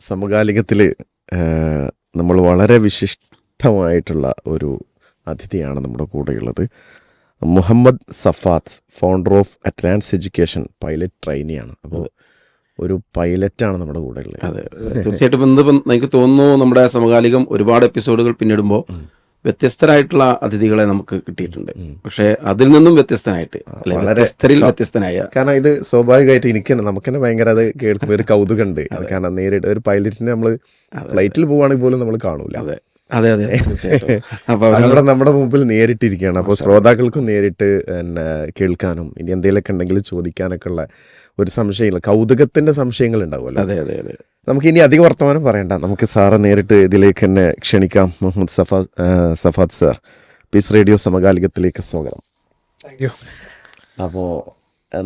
സമകാലികത്തിൽ നമ്മൾ വളരെ വിശിഷ്ടമായിട്ടുള്ള ഒരു അതിഥിയാണ് നമ്മുടെ കൂടെയുള്ളത്. Muhammad Safath founder of advance education pilot ട്രെയിനിയാണ് അപ്പോൾ ഒരു പൈലറ്റാണ് നമ്മുടെ കൂടെ ഉള്ളത് അതെ. തീർച്ചയായിട്ടും ഇന്നിപ്പം എനിക്ക് തോന്നുന്നു നമ്മുടെ സമകാലികം ഒരുപാട് എപ്പിസോഡുകൾ പിന്നിടുമ്പോൾ വ്യത്യസ്തരായിട്ടുള്ള അതിഥികളെ നമുക്ക് കിട്ടിയിട്ടുണ്ട്. പക്ഷെ അതിൽ നിന്നും വ്യത്യസ്തനായിട്ട് വ്യത്യസ്തരിൽ വ്യത്യസ്തനായ കാരണം ഇത് സ്വാഭാവികമായിട്ട് എനിക്ക് തന്നെ നമുക്ക് തന്നെ ഭയങ്കര അത് കേൾക്കുമ്പോൾ ഒരു കൗതുകമുണ്ട്. കാരണം നേരിട്ട് ഒരു പൈലറ്റിനെ നമ്മൾ ഫ്ലൈറ്റിൽ പോവുകയാണെങ്കിൽ പോലും നമ്മൾ കാണൂല. അതെ. അതെ അതെ അവിടെ നമ്മുടെ മുമ്പിൽ നേരിട്ടിരിക്കുകയാണ്. അപ്പോൾ ശ്രോതാക്കൾക്കും നേരിട്ട് പിന്നെ കേൾക്കാനും ഇനി എന്തെങ്കിലുമൊക്കെ ഉണ്ടെങ്കിൽ ചോദിക്കാനൊക്കെ ഉള്ള ഒരു സംശയമില്ല. കൗതുകത്തിന്റെ സംശയങ്ങൾ ഉണ്ടാവുമല്ലോ അതെ അതെ അതെ. നമുക്ക് ഇനി അധികം വർത്തമാനം പറയണ്ട. നമുക്ക് സാറെ നേരിട്ട് ഇതിലേക്ക് തന്നെ ക്ഷണിക്കാം. Muhammad Safa Safad sir. Peace radio സമകാലികത്തിലേക്ക് സ്വാഗതം. താങ്ക് യു അപ്പോൾ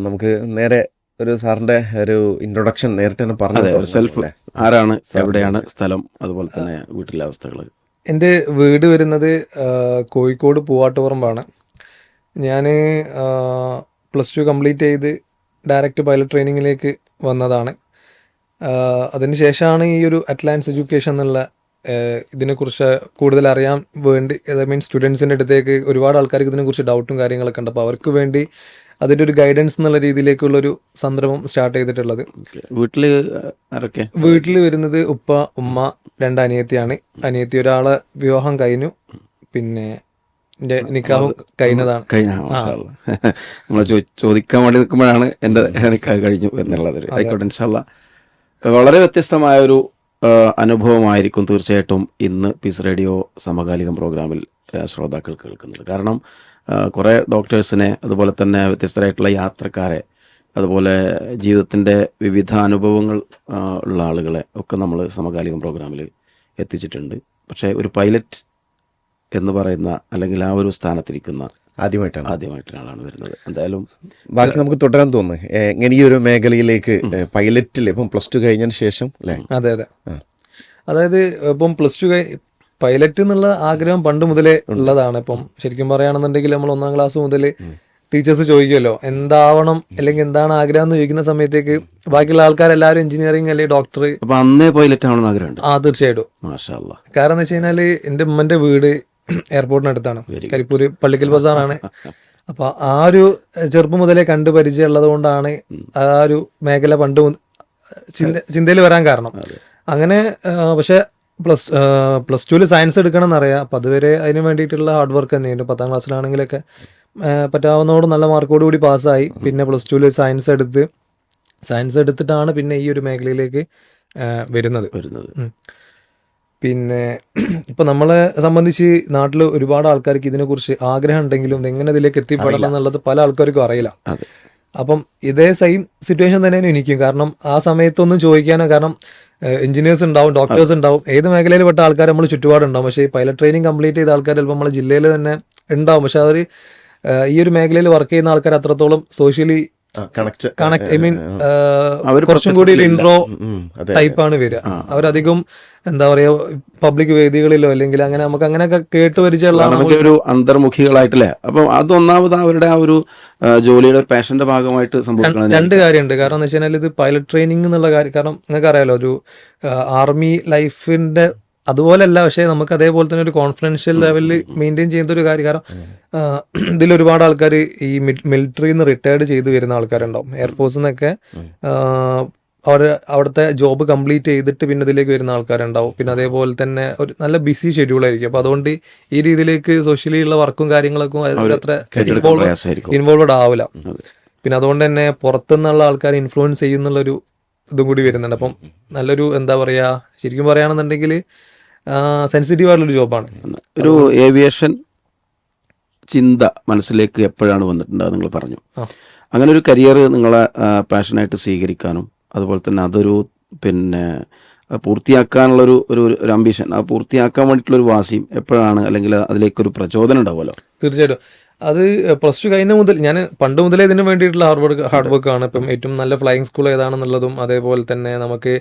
നമുക്ക് നേരെ ഒരു സാറിന്റെ ഒരു ഇൻട്രൊഡക്ഷൻ നേരിട്ട് തന്നെ പറഞ്ഞു സെൽഫ് ആരാണ് എവിടെയാണ് സ്ഥലം അതുപോലെ തന്നെ വീട്ടിലെ അവസ്ഥകൾ. എന്റെ വീട് വരുന്നത് കോഴിക്കോട് പൂവാട്ടുപറമ്പാണ്. ഞാൻ പ്ലസ് ടു കംപ്ലീറ്റ് ചെയ്ത് ഡയറക്റ്റ് പൈലറ്റ് ട്രെയിനിങ്ങിലേക്ക് വന്നതാണ്. അതിനുശേഷമാണ് ഈ ഒരു അറ്റ്ലാൻസ് എഡ്യൂക്കേഷൻ എന്നുള്ള ഇതിനെക്കുറിച്ച് കൂടുതൽ അറിയാൻ വേണ്ടി ഐ മീൻ സ്റ്റുഡൻസിന്റെ അടുത്തേക്ക് ഒരുപാട് ആൾക്കാർക്ക് ഇതിനെക്കുറിച്ച് ഡൗട്ടും കാര്യങ്ങളൊക്കെ ഉണ്ട്. അപ്പോൾ അവർക്ക് വേണ്ടി അതിന്റെ ഒരു ഗൈഡൻസ് എന്നുള്ള രീതിയിലേക്കുള്ള ഒരു സംരംഭം സ്റ്റാർട്ട് ചെയ്തിട്ടുള്ളത്. വീട്ടിൽ വീട്ടിൽ വരുന്നത് ഉപ്പ ഉമ്മ രണ്ട് അനിയത്തിയാണ്. അനിയത്തി ഒരാളെ വിവാഹം കഴിഞ്ഞു. പിന്നെ നിക്കാഹും കഴിഞ്ഞതാണ്. കഴിഞ്ഞ നമ്മൾ ചോദിക്കാൻ വേണ്ടി നിൽക്കുമ്പോഴാണ് എന്റെ നിക്കാഹ് കഴിഞ്ഞു എന്നുള്ളത്. ആയിക്കോട്ടെ ഇൻഷാല്ല വളരെ വ്യത്യസ്തമായ ഒരു അനുഭവമായിരിക്കും തീർച്ചയായിട്ടും ഇന്ന് പീസ് റേഡിയോ സമകാലികം പ്രോഗ്രാമിൽ ശ്രോതാക്കൾ കേൾക്കുന്നത്. കാരണം കുറേ ഡോക്ടേഴ്സിനെ അതുപോലെ തന്നെ വ്യത്യസ്തരായിട്ടുള്ള യാത്രക്കാരെ അതുപോലെ ജീവിതത്തിന്റെ വിവിധ അനുഭവങ്ങൾ ഉള്ള ആളുകളെ ഒക്കെ നമ്മൾ സമകാലികം പ്രോഗ്രാമിൽ എത്തിച്ചിട്ടുണ്ട്. പക്ഷേ ഒരു പൈലറ്റ് എന്ന് പറയുന്ന അല്ലെങ്കിൽ ആ ഒരു സ്ഥാനത്തിരിക്കുന്ന ആദ്യമായിട്ടാണ്. ആദ്യമായിട്ട് ആളാണ് വരുന്നത്. എന്തായാലും ബാക്കി നമുക്ക് തുടരാൻ തോന്നുന്നു. എങ്ങനെ ഈ ഒരു മേഖലയിലേക്ക് പൈലറ്റിൽ ഇപ്പം പ്ലസ് ടു കഴിഞ്ഞതിന് ശേഷം അല്ലേ? അതെ അതെ. അതായത് ഇപ്പം പ്ലസ് ടു പൈലറ്റ് എന്നുള്ള ആഗ്രഹം പണ്ട് മുതലേ ഉള്ളതാണ്. ഇപ്പം ശരിക്കും പറയുകയാണെന്നുണ്ടെങ്കിൽ നമ്മൾ ഒന്നാം ക്ലാസ് മുതൽ ടീച്ചേഴ്സ് ചോദിക്കുമല്ലോ എന്താവണം അല്ലെങ്കിൽ എന്താണ് ആഗ്രഹം എന്ന് ചോദിക്കുന്ന സമയത്തേക്ക് ബാക്കിയുള്ള ആൾക്കാരെല്ലാവരും എഞ്ചിനീയറിംഗ് അല്ലെങ്കിൽ ഡോക്ടർ അപ്പൊ അന്നേ പൈലറ്റ് ആവണമെന്ന് ആഗ്രഹം ആ തീർച്ചയായിട്ടും. കാരണം എന്ന് വെച്ച് കഴിഞ്ഞാൽ എന്റെ ഉമ്മന്റെ വീട് എയർപോർട്ടിനടുത്താണ്. കരിപ്പൂര് പള്ളിക്കൽ ബസാറാണ്. അപ്പൊ ആ ഒരു ചെറുപ്പം മുതലേ കണ്ടു പരിചയമുള്ളത് കൊണ്ടാണ് ആ ഒരു മേഖല പണ്ട് ചിന്ത ചിന്തയിൽ വരാൻ കാരണം. അങ്ങനെ പക്ഷെ പ്ലസ് പ്ലസ് ടുവിൽ സയൻസ് എടുക്കണം എന്നറിയാം അപ്പം അതുവരെ അതിന് വേണ്ടിയിട്ടുള്ള ഹാർഡ് വർക്ക് തന്നെയായിരുന്നു. പത്താം ക്ലാസ്സിലാണെങ്കിലൊക്കെ പറ്റാവുന്നതോട് നല്ല മാർക്കോട് കൂടി പാസ്സായി. പിന്നെ പ്ലസ് ടുവിൽ സയൻസ് എടുത്ത് സയൻസ് എടുത്തിട്ടാണ് പിന്നെ ഈ ഒരു മേഖലയിലേക്ക് വരുന്നത്. വരുന്നത്. പിന്നെ ഇപ്പം നമ്മളെ സംബന്ധിച്ച് നാട്ടിൽ ഒരുപാട് ആൾക്കാർക്ക് ഇതിനെക്കുറിച്ച് ആഗ്രഹം ഉണ്ടെങ്കിലും എങ്ങനെ ഇതിലേക്ക് എത്തിപ്പെടണം എന്നുള്ളത് പല ആൾക്കാർക്കും അറിയില്ല. അപ്പം ഇതേ സെയിം സിറ്റുവേഷൻ തന്നെയാണ് എനിക്കും. കാരണം ആ സമയത്തൊന്നും ചോദിക്കാനോ കാരണം എഞ്ചിനീയേഴ്സ് ഉണ്ടാവും ഡോക്ടേഴ്സ് ഉണ്ടാവും ഏത് മേഖലയിൽ പെട്ട ആൾക്കാർ നമ്മൾ ചുറ്റുപാടുണ്ടാവും. പക്ഷേ ഈ പൈലറ്റ് ട്രെയിനിങ് കംപ്ലീറ്റ് ചെയ്ത ആൾക്കാർ ചിലപ്പോൾ നമ്മളെ ജില്ലയിൽ തന്നെ ഉണ്ടാവും. പക്ഷേ അവർ ഈ ഒരു മേഖലയിൽ വർക്ക് ചെയ്യുന്ന ആൾക്കാർ അത്രത്തോളം socially connect connect I mean അവർ കുറച്ചും കൂടി ഇൻട്രോ ടൈപ്പ് ടൈപ്പാണ് വരിക. അവരധികം എന്താ പറയാ പബ്ലിക് വേദികളിലോ അല്ലെങ്കിൽ അങ്ങനെ നമുക്ക് അങ്ങനെയൊക്കെ കേട്ട് പരിചയമുള്ള ഒരു അന്തർമുഖികളായിട്ടല്ലേ? അപ്പം അതൊന്നാമത് അവരുടെ ആ ഒരു ജോലിയുടെ പാഷന്റെ ഭാഗമായിട്ട് സംഭവിക്കണം രണ്ട് കാര്യമുണ്ട്. കാരണം എന്ന് വെച്ച് കഴിഞ്ഞാൽ ഇത് പൈലറ്റ് ട്രെയിനിങ് എന്നുള്ള കാര്യം കാരണം നിങ്ങൾക്ക് അറിയാലോ ഒരു ആർമി ലൈഫിന്റെ അതുപോലല്ല പക്ഷേ നമുക്ക് അതേപോലെ തന്നെ ഒരു കോൺഫിഡൻഷ്യൽ ലെവലിൽ മെയിന്റെയിൻ ചെയ്യുന്ന ഒരു കാര്യം. കാരണം ഇതിൽ ഒരുപാട് ആൾക്കാർ ഈ മിലിറ്ററിയിൽ നിന്ന് റിട്ടയർഡ് ചെയ്ത് വരുന്ന ആൾക്കാരുണ്ടാവും. എയർഫോഴ്സിൽ നിന്നൊക്കെ അവർ അവിടുത്തെ ജോബ് കംപ്ലീറ്റ് ചെയ്തിട്ട് പിന്നെ ഇതിലേക്ക് വരുന്ന ആൾക്കാരുണ്ടാവും. പിന്നെ അതേപോലെ തന്നെ ഒരു നല്ല ബിസി ഷെഡ്യൂൾ ആയിരിക്കും. അപ്പോൾ അതുകൊണ്ട് ഈ രീതിയിലേക്ക് സോഷ്യലി ഉള്ള വർക്കും കാര്യങ്ങളൊക്കെ അത്ര ഇൻവോൾവ് ഇൻവോൾവഡ് ആവില്ല പിന്നെ അതുകൊണ്ട് തന്നെ പുറത്തുനിന്നുള്ള ആൾക്കാർ ഇൻഫ്ലുവൻസ് ചെയ്യുന്നുള്ളൊരു ഇതും കൂടി വരുന്നുണ്ട്. അപ്പം നല്ലൊരു എന്താ പറയാ ശരിക്കും പറയുകയാണെന്നുണ്ടെങ്കിൽ സെൻസിറ്റീവ് ആയിട്ടുള്ളൊരു ജോബാണ് ഒരു ഏവിയേഷൻ ചിന്ത മനസ്സിലേക്ക് എപ്പോഴാണ് വന്നിട്ടുണ്ടാകുക നിങ്ങൾ പറഞ്ഞു. അങ്ങനെ ഒരു കരിയർ നിങ്ങളെ പാഷനായിട്ട് സ്വീകരിക്കാനും അതുപോലെ തന്നെ അതൊരു പിന്നെ പൂർത്തിയാക്കാനുള്ള പൂർത്തിയാക്കാനുള്ളൊരു ഒരു ഒരു അംബിഷൻ ആ പൂർത്തിയാക്കാൻ വേണ്ടിയിട്ടുള്ള ഒരു വാശിയും എപ്പോഴാണ് അല്ലെങ്കിൽ അതിലേക്കൊരു പ്രചോദനം ഉണ്ടാവുമല്ലോ? തീർച്ചയായിട്ടും. അത് പ്ലസ് ടു കഴിഞ്ഞ മുതൽ ഞാൻ പണ്ട് മുതലേ ഇതിന് വേണ്ടിയിട്ടുള്ള ഹാർഡ് വർക്ക് ഹാർഡ് വർക്ക് ആണ്. ഇപ്പം ഏറ്റവും നല്ല ഫ്ലൈയിങ് സ്കൂൾ ഏതാണെന്നുള്ളതും അതേപോലെ തന്നെ നമുക്ക്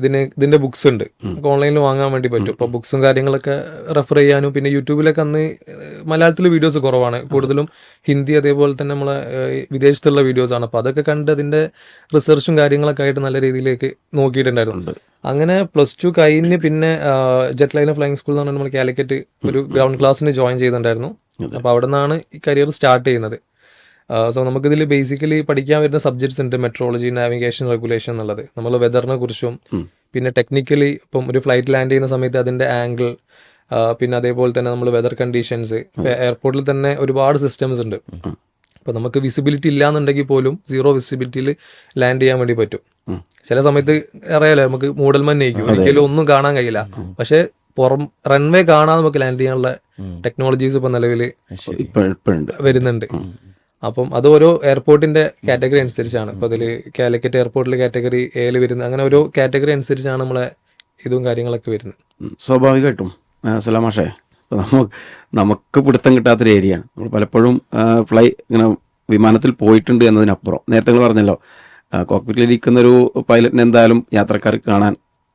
ഇതിന് ഇതിന്റെ ബുക്സ് ഉണ്ട്. ഓൺലൈനിൽ വാങ്ങാൻ വേണ്ടി പറ്റും. അപ്പോൾ ബുക്സും കാര്യങ്ങളൊക്കെ റെഫർ ചെയ്യാനും പിന്നെ യൂട്യൂബിലൊക്കെ അന്ന് മലയാളത്തിൽ വീഡിയോസ് കുറവാണ്. കൂടുതലും ഹിന്ദി അതേപോലെ തന്നെ നമ്മളെ വിദേശത്തുള്ള വീഡിയോസ് ആണ്. അപ്പോൾ അതൊക്കെ കണ്ട് അതിന്റെ റിസർച്ചും കാര്യങ്ങളൊക്കെ ആയിട്ട് നല്ല രീതിയിലേക്ക് നോക്കിയിട്ടുണ്ടായിരുന്നു. അങ്ങനെ പ്ലസ് ടു കഴിഞ്ഞ് പിന്നെ ജെറ്റ് ലൈൻ ഫ്ലൈയിങ് സ്കൂൾ എന്ന് പറഞ്ഞാൽ നമ്മൾ കാലിക്കറ്റ് ഒരു ഗ്രൗണ്ട് ക്ലാസ്സിന് ജോയിൻ ചെയ്തിട്ടുണ്ടായിരുന്നു. അപ്പോൾ അവിടെ നിന്നാണ് ഈ കരിയർ സ്റ്റാർട്ട് ചെയ്യുന്നത്. സോ നമുക്കിതിൽ ബേസിക്കലി പഠിക്കാൻ വരുന്ന സബ്ജക്ട്സ് ഉണ്ട്. മെട്രോളജി നാവിഗേഷൻ റെഗുലേഷൻ എന്നുള്ളത്. നമ്മൾ വെതറിനെ കുറിച്ചും പിന്നെ ടെക്നിക്കലി ഇപ്പം ഒരു ഫ്ലൈറ്റ് ലാൻഡ് ചെയ്യുന്ന സമയത്ത് അതിന്റെ ആംഗിൾ പിന്നെ അതേപോലെ തന്നെ നമ്മൾ വെതർ കണ്ടീഷൻസ് എയർപോർട്ടിൽ തന്നെ ഒരുപാട് സിസ്റ്റംസ് ഉണ്ട്. അപ്പോൾ നമുക്ക് വിസിബിലിറ്റി ഇല്ലാന്നുണ്ടെങ്കിൽ പോലും സീറോ വിസിബിലിറ്റിയിൽ ലാൻഡ് ചെയ്യാൻ വേണ്ടി പറ്റും. ചില സമയത്ത് അറിയാലോ നമുക്ക് മൂടൽമഞ്ഞായിരിക്കും ഒരിക്കലും ഒന്നും കാണാൻ കഴിയില്ല. പക്ഷെ പുറം റൺവേ കാണാതെ നമുക്ക് ലാൻഡ് ചെയ്യാനുള്ള ടെക്നോളജീസ് ഇപ്പൊ നിലവിൽ വരുന്നുണ്ട്. അപ്പം അത് ഓരോ എയർപോർട്ടിന്റെ കാറ്റഗറി അനുസരിച്ചാണ്. ഇപ്പൊ അതിൽ കാലിക്കറ്റ് എയർപോർട്ടിലെ കാറ്റഗറി എയിൽ വരുന്നത്. അങ്ങനെ ഓരോ കാറ്റഗറി അനുസരിച്ചാണ് നമ്മളെ ഇതും കാര്യങ്ങളൊക്കെ വരുന്നത്. സ്വാഭാവികമായിട്ടും. സലാമാഷേ നമുക്ക് നമുക്ക് പിടുത്തം കിട്ടാത്തൊരു ഏരിയയാണ് നമ്മൾ പലപ്പോഴും ഫ്ലൈ ഇങ്ങനെ വിമാനത്തിൽ പോയിട്ടുണ്ട് എന്നതിനപ്പുറം. നേരത്തെ നിങ്ങൾ പറഞ്ഞല്ലോ കോക്പിറ്റിലിരിക്കുന്ന ഒരു പൈലറ്റിന് എന്തായാലും യാത്രക്കാർക്ക് കാണാൻ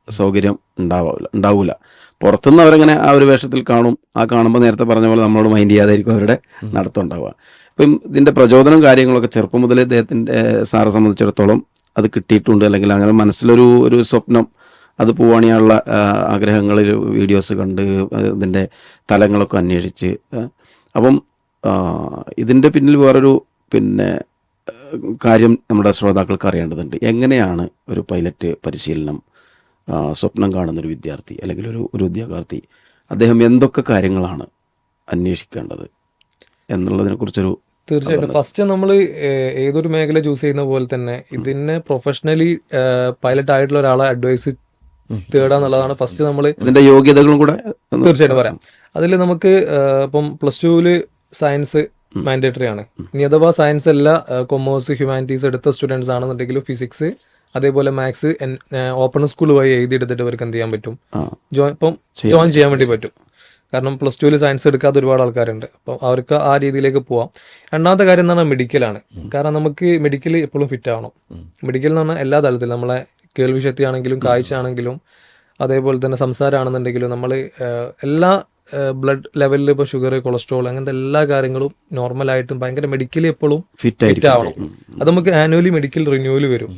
സൗകര്യം ഉണ്ടാവില്ല ഉണ്ടാവില്ല പുറത്തുനിന്ന് അവരങ്ങനെ ആ ഒരു വേഷത്തിൽ കാണും. ആ കാണുമ്പോൾ നേരത്തെ പറഞ്ഞ പോലെ നമ്മളോട് മൈൻഡ് ചെയ്യാതായിരിക്കും അവരുടെ നടത്തുണ്ടാവുക അപ്പം ഇതിന്റെ പ്രചോദനം കാര്യങ്ങളൊക്കെ ചെറുപ്പം മുതലേ ഇദ്ദേഹത്തിന്റെ സാറെ സംബന്ധിച്ചിടത്തോളം അത് കിട്ടിയിട്ടുണ്ട്. അല്ലെങ്കിൽ അങ്ങനെ മനസ്സിലൊരു ഒരു സ്വപ്നം അത് പോവാണിയുള്ള ആഗ്രഹങ്ങളിൽ വീഡിയോസ് കണ്ട് ഇതിന്റെ തലങ്ങളൊക്കെ അന്വേഷിച്ച് അപ്പം ഇതിന്റെ പിന്നിൽ വേറൊരു പിന്നെ കാര്യം നമ്മുടെ ശ്രോതാക്കൾക്ക് അറിയേണ്ടതുണ്ട്. എങ്ങനെയാണ് ഒരു പൈലറ്റ് പരിശീലനം സ്വപ്നം കാണുന്നൊരു വിദ്യാർത്ഥി അല്ലെങ്കിൽ ഒരു ഒരു ഉദ്യോഗാർത്ഥി അദ്ദേഹം എന്തൊക്കെ കാര്യങ്ങളാണ് അന്വേഷിക്കേണ്ടത് എന്നുള്ളതിനെ കുറിച്ചൊരു തീർച്ചയായിട്ടും ഫസ്റ്റ് നമ്മൾ ഏതൊരു മേഖല ചൂസ് ചെയ്യുന്ന പോലെ തന്നെ ഇതിനെ പ്രൊഫഷണലി പൈലറ്റ് ആയിട്ടുള്ള ഒരാളെ അഡ്വൈസ് തേടുക എന്നുള്ളതാണ് ഫസ്റ്റ് നമ്മൾ ഇതിന്റെ യോഗ്യതകളും കൂടെ തീർച്ചയായിട്ടും പറയാം. അതിൽ നമുക്ക് ഇപ്പം പ്ലസ് ടുവിൽ സയൻസ് മാൻഡേറ്ററി ആണ്. ഇനി അഥവാ സയൻസ് അല്ല കൊമേഴ്സ് ഹ്യൂമാനിറ്റീസ് എടുത്ത സ്റ്റുഡൻസ് ആണെന്നുണ്ടെങ്കിൽ ഫിസിക്സ് അതേപോലെ മാത്സ് ഓപ്പൺ സ്കൂൾ വഴി എഴുതിയെടുത്തിട്ട് അവർക്ക് എന്ത് ചെയ്യാൻ പറ്റും? ഇപ്പം ജോയിൻ ചെയ്യാൻ വേണ്ടി പറ്റും. കാരണം പ്ലസ് ടുവിൽ സയൻസ് എടുക്കാത്ത ഒരുപാട് ആൾക്കാരുണ്ട്. അപ്പം അവർക്ക് ആ രീതിയിലേക്ക് പോവാം. രണ്ടാമത്തെ കാര്യം എന്ന് പറഞ്ഞാൽ മെഡിക്കലാണ് കാരണം നമുക്ക് മെഡിക്കൽ എപ്പോഴും ഫിറ്റ് ആവണം. മെഡിക്കൽ എന്ന് പറഞ്ഞാൽ എല്ലാ തലത്തിലും നമ്മളെ കേൾവിശക്തി ആണെങ്കിലും കാഴ്ച ആണെങ്കിലും അതേപോലെ തന്നെ സംസാരമാണെന്നുണ്ടെങ്കിലും നമ്മൾ എല്ലാ ബ്ലഡ് ലെവലിൽ ഇപ്പോൾ ഷുഗർ കൊളസ്ട്രോൾ അങ്ങനത്തെ എല്ലാ കാര്യങ്ങളും നോർമലായിട്ടും ഭയങ്കര മെഡിക്കലി എപ്പോഴും ഫിറ്റ് ഫിറ്റ് ആവണം. അത് നമുക്ക് ആനുവലി മെഡിക്കൽ റിന്യൂവൽ വരും.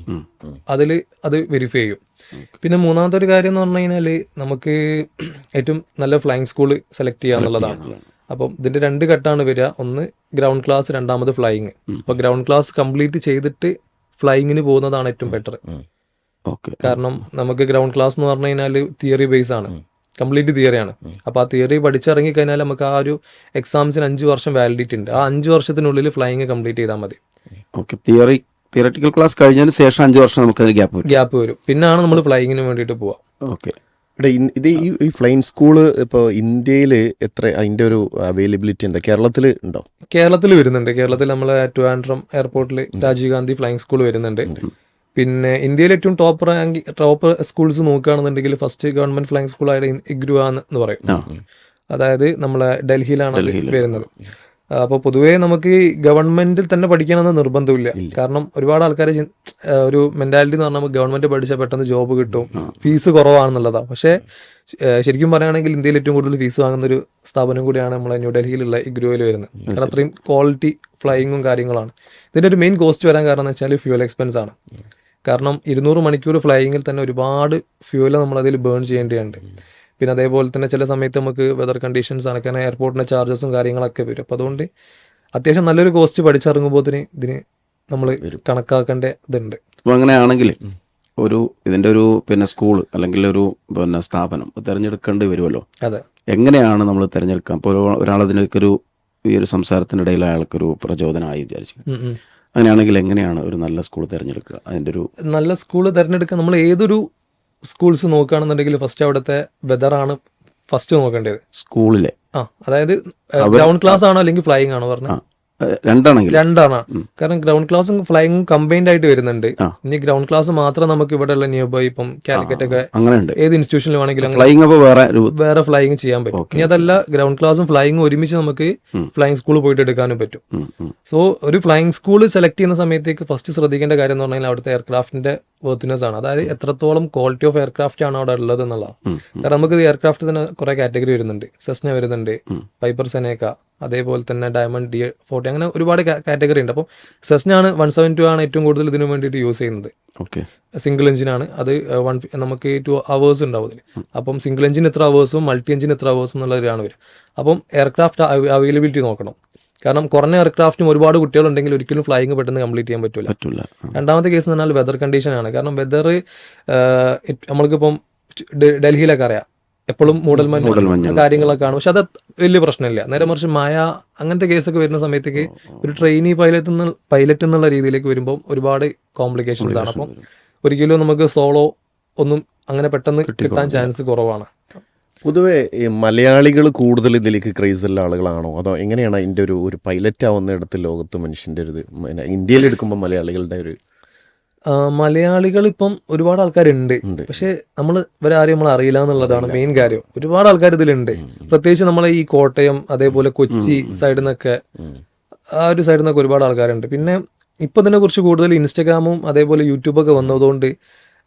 അതിൽ അത് വെരിഫൈ ചെയ്യും. പിന്നെ മൂന്നാമത്തെ ഒരു കാര്യം എന്ന് പറഞ്ഞു കഴിഞ്ഞാൽ നമുക്ക് ഏറ്റവും നല്ല ഫ്ലൈങ് സ്കൂൾ സെലക്ട് ചെയ്യുക എന്നുള്ളതാണ്. അപ്പം ഇതിന്റെ രണ്ട് ഘട്ടമാണ് വരിക. ഒന്ന് ഗ്രൗണ്ട് ക്ലാസ് രണ്ടാമത് ഫ്ലൈയിങ് അപ്പൊ ഗ്രൗണ്ട് ക്ലാസ് കംപ്ലീറ്റ് ചെയ്തിട്ട് ഫ്ലൈയിങ്ങിന് പോകുന്നതാണ് ഏറ്റവും ബെറ്റർ കാരണം നമുക്ക് ഗ്രൗണ്ട് ക്ലാസ് എന്ന് പറഞ്ഞു കഴിഞ്ഞാൽ തിയറി ബേസ് ആണ്. കംപ്ലീറ്റ് തിയറിയാണ്. അപ്പോൾ ആ തിയറി പഠിച്ചിറങ്ങി കഴിഞ്ഞാൽ നമുക്ക് ആ ഒരു എക്സാംസിന് അഞ്ച് വർഷം വാലിഡിറ്റി ഉണ്ട് ആ അഞ്ച് വർഷത്തിനുള്ളിൽ ഫ്ലൈയിങ് കംപ്ലീറ്റ് ചെയ്താൽ മതി. ഓക്കെ തിയറി തിയറട്ടിക്കൽ ക്ലാസ് കഴിഞ്ഞതിന് ശേഷം അഞ്ച് വർഷം നമുക്ക് ഗ്യാപ്പ് വരും. ഗ്യാപ്പ് വരും. പിന്നാണ് നമ്മൾ ഫ്ലൈയിങ്ങിന് വേണ്ടിയിട്ട് പോവാം. ഓക്കെ. ഇവിടെ ഇത് ഈ ഈ ഫ്ലൈൻ സ്കൂൾ ഇപ്പോൾ ഇന്ത്യയിൽ എത്ര അതിന്റെ ഒരു അവൈലബിലിറ്റി എന്താ? കേരളത്തിൽ ഉണ്ടോ? കേരളത്തിൽ വരുന്നുണ്ട്. കേരളത്തിൽ നമ്മളെ ട്രിവാൻഡ്രം എയർപോർട്ടിൽ രാജീവ് ഗാന്ധി ഫ്ലൈയിങ് സ്കൂൾ വരുന്നുണ്ട്. പിന്നെ ഇന്ത്യയിലെ ഏറ്റവും ടോപ്പ് റാങ്ക് ടോപ്പ് സ്കൂൾസ് നോക്കുകയാണെന്നുണ്ടെങ്കിൽ ഫസ്റ്റ് ഗവൺമെന്റ് ഫ്ലൈങ് സ്കൂൾ ആയിട്ട് ഇഗ്രുവ എന്ന് പറയും. അതായത് നമ്മളെ ഡൽഹിയിലാണ് വരുന്നത്. അപ്പോൾ പൊതുവേ നമുക്ക് ഗവൺമെന്റിൽ തന്നെ പഠിക്കണമെന്ന് നിർബന്ധമില്ല. കാരണം ഒരുപാട് ആൾക്കാർ ഒരു മെന്റാലിറ്റി എന്ന് പറഞ്ഞാൽ ഗവൺമെന്റ് പഠിച്ചാൽ പെട്ടെന്ന് ജോബ് കിട്ടും. ഫീസ് കുറവാണെന്നുള്ളതാണ് പക്ഷേ ശരിക്കും പറയുകയാണെങ്കിൽ ഇന്ത്യയിൽ ഏറ്റവും കൂടുതൽ ഫീസ് വാങ്ങുന്ന ഒരു സ്ഥാപനം കൂടിയാണ് നമ്മളെ ന്യൂഡൽഹിയിലുള്ള ഇഗ്രോയിൽ വരുന്നത്. കാരണം അത്രയും ക്വാളിറ്റി ഫ്ലൈയിങ്ങും കാര്യങ്ങളാണ്. ഇതിന്റെ ഒരു മെയിൻ കോസ്റ്റ് വരാൻ കാരണം എന്ന് വെച്ചാൽ ഫ്യൂൽ എക്സ്പെൻസ് ആണ്. കാരണം ഇരുന്നൂറ് മണിക്കൂർ ഫ്ലൈയിങ്ങിൽ തന്നെ ഒരുപാട് ഫ്യൂൽ നമ്മളതിൽ ബേൺ ചെയ്യേണ്ടതുണ്ട്. പിന്നെ അതേപോലെ തന്നെ ചില സമയത്ത് നമുക്ക് വെതർ കണ്ടീഷൻസ് ആണ് കാരണം എയർപോർട്ടിന്റെ ചാർജസും കാര്യങ്ങളൊക്കെ വരും. അപ്പോൾ അതുകൊണ്ട് അത്യാവശ്യം നല്ലൊരു കോസ്റ്റ് പഠിച്ചിറങ്ങുമ്പോൾ ഇതിന് നമ്മൾ കണക്കാക്കേണ്ട ഇതുണ്ട്. അപ്പോൾ അങ്ങനെയാണെങ്കിൽ ഒരു ഇതിന്റെ ഒരു പിന്നെ സ്കൂൾ അല്ലെങ്കിൽ ഒരു പിന്നെ സ്ഥാപനം തിരഞ്ഞെടുക്കേണ്ടി വരുമല്ലോ? അതെ. എങ്ങനെയാണ് നമ്മൾ തിരഞ്ഞെടുക്കുക? അപ്പോൾ ഒരാൾ അതിനൊക്കെ ഒരു ഈ ഒരു സംസാരത്തിനിടയിൽ അയാൾക്കൊരു പ്രചോദനമായി വിചാരിച്ചു. അങ്ങനെയാണെങ്കിൽ എങ്ങനെയാണ് ഒരു നല്ല സ്കൂൾ തിരഞ്ഞെടുക്കുക? അതിന്റെ ഒരു നല്ല സ്കൂൾ തിരഞ്ഞെടുക്കുക നമ്മൾ ഏതൊരു സ്കൂൾസ് നോക്കുകയാണെന്നുണ്ടെങ്കിൽ ഫസ്റ്റ് അവിടുത്തെ വെതറാണ് ഫസ്റ്റ് നോക്കേണ്ടത്. സ്കൂളിലെ. ആ അതായത് ഗ്രൗണ്ട് ക്ലാസ് ആണോ അല്ലെങ്കിൽ ഫ്ലൈയിങ് ആണോ പറഞ്ഞത് രണ്ടാണെങ്കിൽ രണ്ടാണ്. കാരണം ഗ്രൗണ്ട് ക്ലാസ്സും ഫ്ലൈങ്ങും കമ്പൈൻഡ് ആയിട്ട് വരുന്നുണ്ട്. ഇനി ഗ്രൗണ്ട് ക്ലാസ് മാത്രം നമുക്ക് ഇവിടെ ഉള്ള നിയർ ബൈ ഇപ്പം കാലിക്കറ്റ് ഒക്കെ അങ്ങനെയുണ്ട്. ഏത് ഇൻസ്റ്റിറ്റ്യൂഷനിൽ വേണമെങ്കിലും ഫ്ലൈങ് വേറെ വേറെ ഫ്ലൈയിങ് ചെയ്യാൻ പറ്റും. ഇനി അതല്ല ഗ്രൗണ്ട് ക്ലാസും ഫ്ലൈങ്ങും ഒരുമിച്ച് നമുക്ക് ഫ്ലൈയിങ് സ്കൂൾ പോയിട്ട് എടുക്കാനും പറ്റും. സോ ഒരു ഫ്ലൈയിങ് സ്കൂൾ സെലക്ട് ചെയ്യുന്ന സമയത്തേക്ക് ഫസ്റ്റ് ശ്രദ്ധിക്കേണ്ട കാര്യം എന്ന് പറഞ്ഞാൽ അവിടുത്തെ എയർക്രാഫ്റ്റിന്റെ വർത്തിനെസ് ആണ്. അതായത് എത്രത്തോളം ക്വാളിറ്റി ഓഫ് എയർക്രാഫ്റ്റ് ആണ് അവിടെ ഉള്ളത് എന്നുള്ളതാണ്. കാരണം നമുക്ക് എയർക്രാഫ്റ്റ് തന്നെ കുറെ കാറ്റഗറി വരുന്നുണ്ട്. സെസ്ന വരുന്നുണ്ട്. പൈപ്പർ സെനേക്ക അതേപോലെ തന്നെ ഡയമണ്ട് ഡി ഫോർട്ടി അങ്ങനെ ഒരുപാട് കാറ്റഗറി ഉണ്ട്. അപ്പം സെസ്നാണ് വൺ സെവൻ ടു ആണ് ഏറ്റവും കൂടുതൽ ഇതിനു വേണ്ടിയിട്ട് യൂസ് ചെയ്യുന്നത്. ഓക്കെ സിംഗിൾ എഞ്ചിനാണ് അത് വൺ നമുക്ക് ടു അവേഴ്സ് ഉണ്ടാവും അതിൽ അപ്പം സിംഗിൾ എഞ്ചിൻ എത്ര അവേഴ്സും മൾട്ടി എഞ്ചിൻ എത്ര അവേഴ്സും എന്നുള്ളവരാണ് വരിക. അപ്പം എയർക്രാഫ്റ്റ് അവൈലബിലിറ്റി നോക്കണം. കാരണം കുറഞ്ഞ എയർക്രാഫ്റ്റും ഒരുപാട് കുട്ടികളുണ്ടെങ്കിൽ ഒരിക്കലും ഫ്ലൈയിങ് പെട്ടെന്ന് കംപ്ലീറ്റ് ചെയ്യാൻ പറ്റില്ല പറ്റില്ല രണ്ടാമത്തെ കേസ് എന്ന് പറഞ്ഞാൽ വെതർ കണ്ടീഷനാണ് കാരണം വെതർ നമ്മൾക്കിപ്പം ഡൽഹിയിലൊക്കെ അറിയാം. എപ്പോഴും മൂടൽമഞ്ഞ് മഞ്ഞ കാര്യങ്ങളൊക്കെ ആണ് പക്ഷെ അത് വലിയ പ്രശ്നമില്ല. നേരെ മറിച്ച് മഴ അങ്ങനത്തെ കേസൊക്കെ വരുന്ന സമയത്തേക്ക് ഒരു ട്രെയിനി പൈലറ്റ് എന്ന് പൈലറ്റ് എന്നുള്ള രീതിയിലേക്ക് വരുമ്പോൾ ഒരുപാട് കോംപ്ലിക്കേഷൻസ് ആണ്. അപ്പം ഒരിക്കലും നമുക്ക് സോളോ ഒന്നും അങ്ങനെ പെട്ടെന്ന് കിട്ടാൻ ചാൻസ് കുറവാണ്. പൊതുവെ ഈ മലയാളികൾ കൂടുതൽ ഇതിലേക്ക് ക്രേസ് ഉള്ള ആളുകളാണോ? അതോ എങ്ങനെയാണ് അതിന്റെ ഒരു ഒരു പൈലറ്റ് ആവുന്ന ഇടത്ത് ലോകത്ത് മനുഷ്യന്റെ ഒരു ഇത്? ഇന്ത്യയിൽ എടുക്കുമ്പോൾ മലയാളികളുടെ ഒരു മലയാളികൾ ഇപ്പം ഒരുപാട് ആൾക്കാരുണ്ട്. പക്ഷെ നമ്മൾ ഇവരാരും നമ്മൾ അറിയില്ല എന്നുള്ളതാണ് മെയിൻ കാര്യം. ഒരുപാട് ആൾക്കാർ ഇതിലുണ്ട്. പ്രത്യേകിച്ച് നമ്മളെ ഈ കോട്ടയം അതേപോലെ കൊച്ചി സൈഡിൽ നിന്നൊക്കെ ആ ഒരു സൈഡിൽ നിന്നൊക്കെ ഒരുപാട് ആൾക്കാരുണ്ട്. പിന്നെ ഇപ്പൊ ഇതിനെ കുറിച്ച് കൂടുതൽ ഇൻസ്റ്റാഗ്രാമും അതേപോലെ യൂട്യൂബൊക്കെ വന്നതുകൊണ്ട്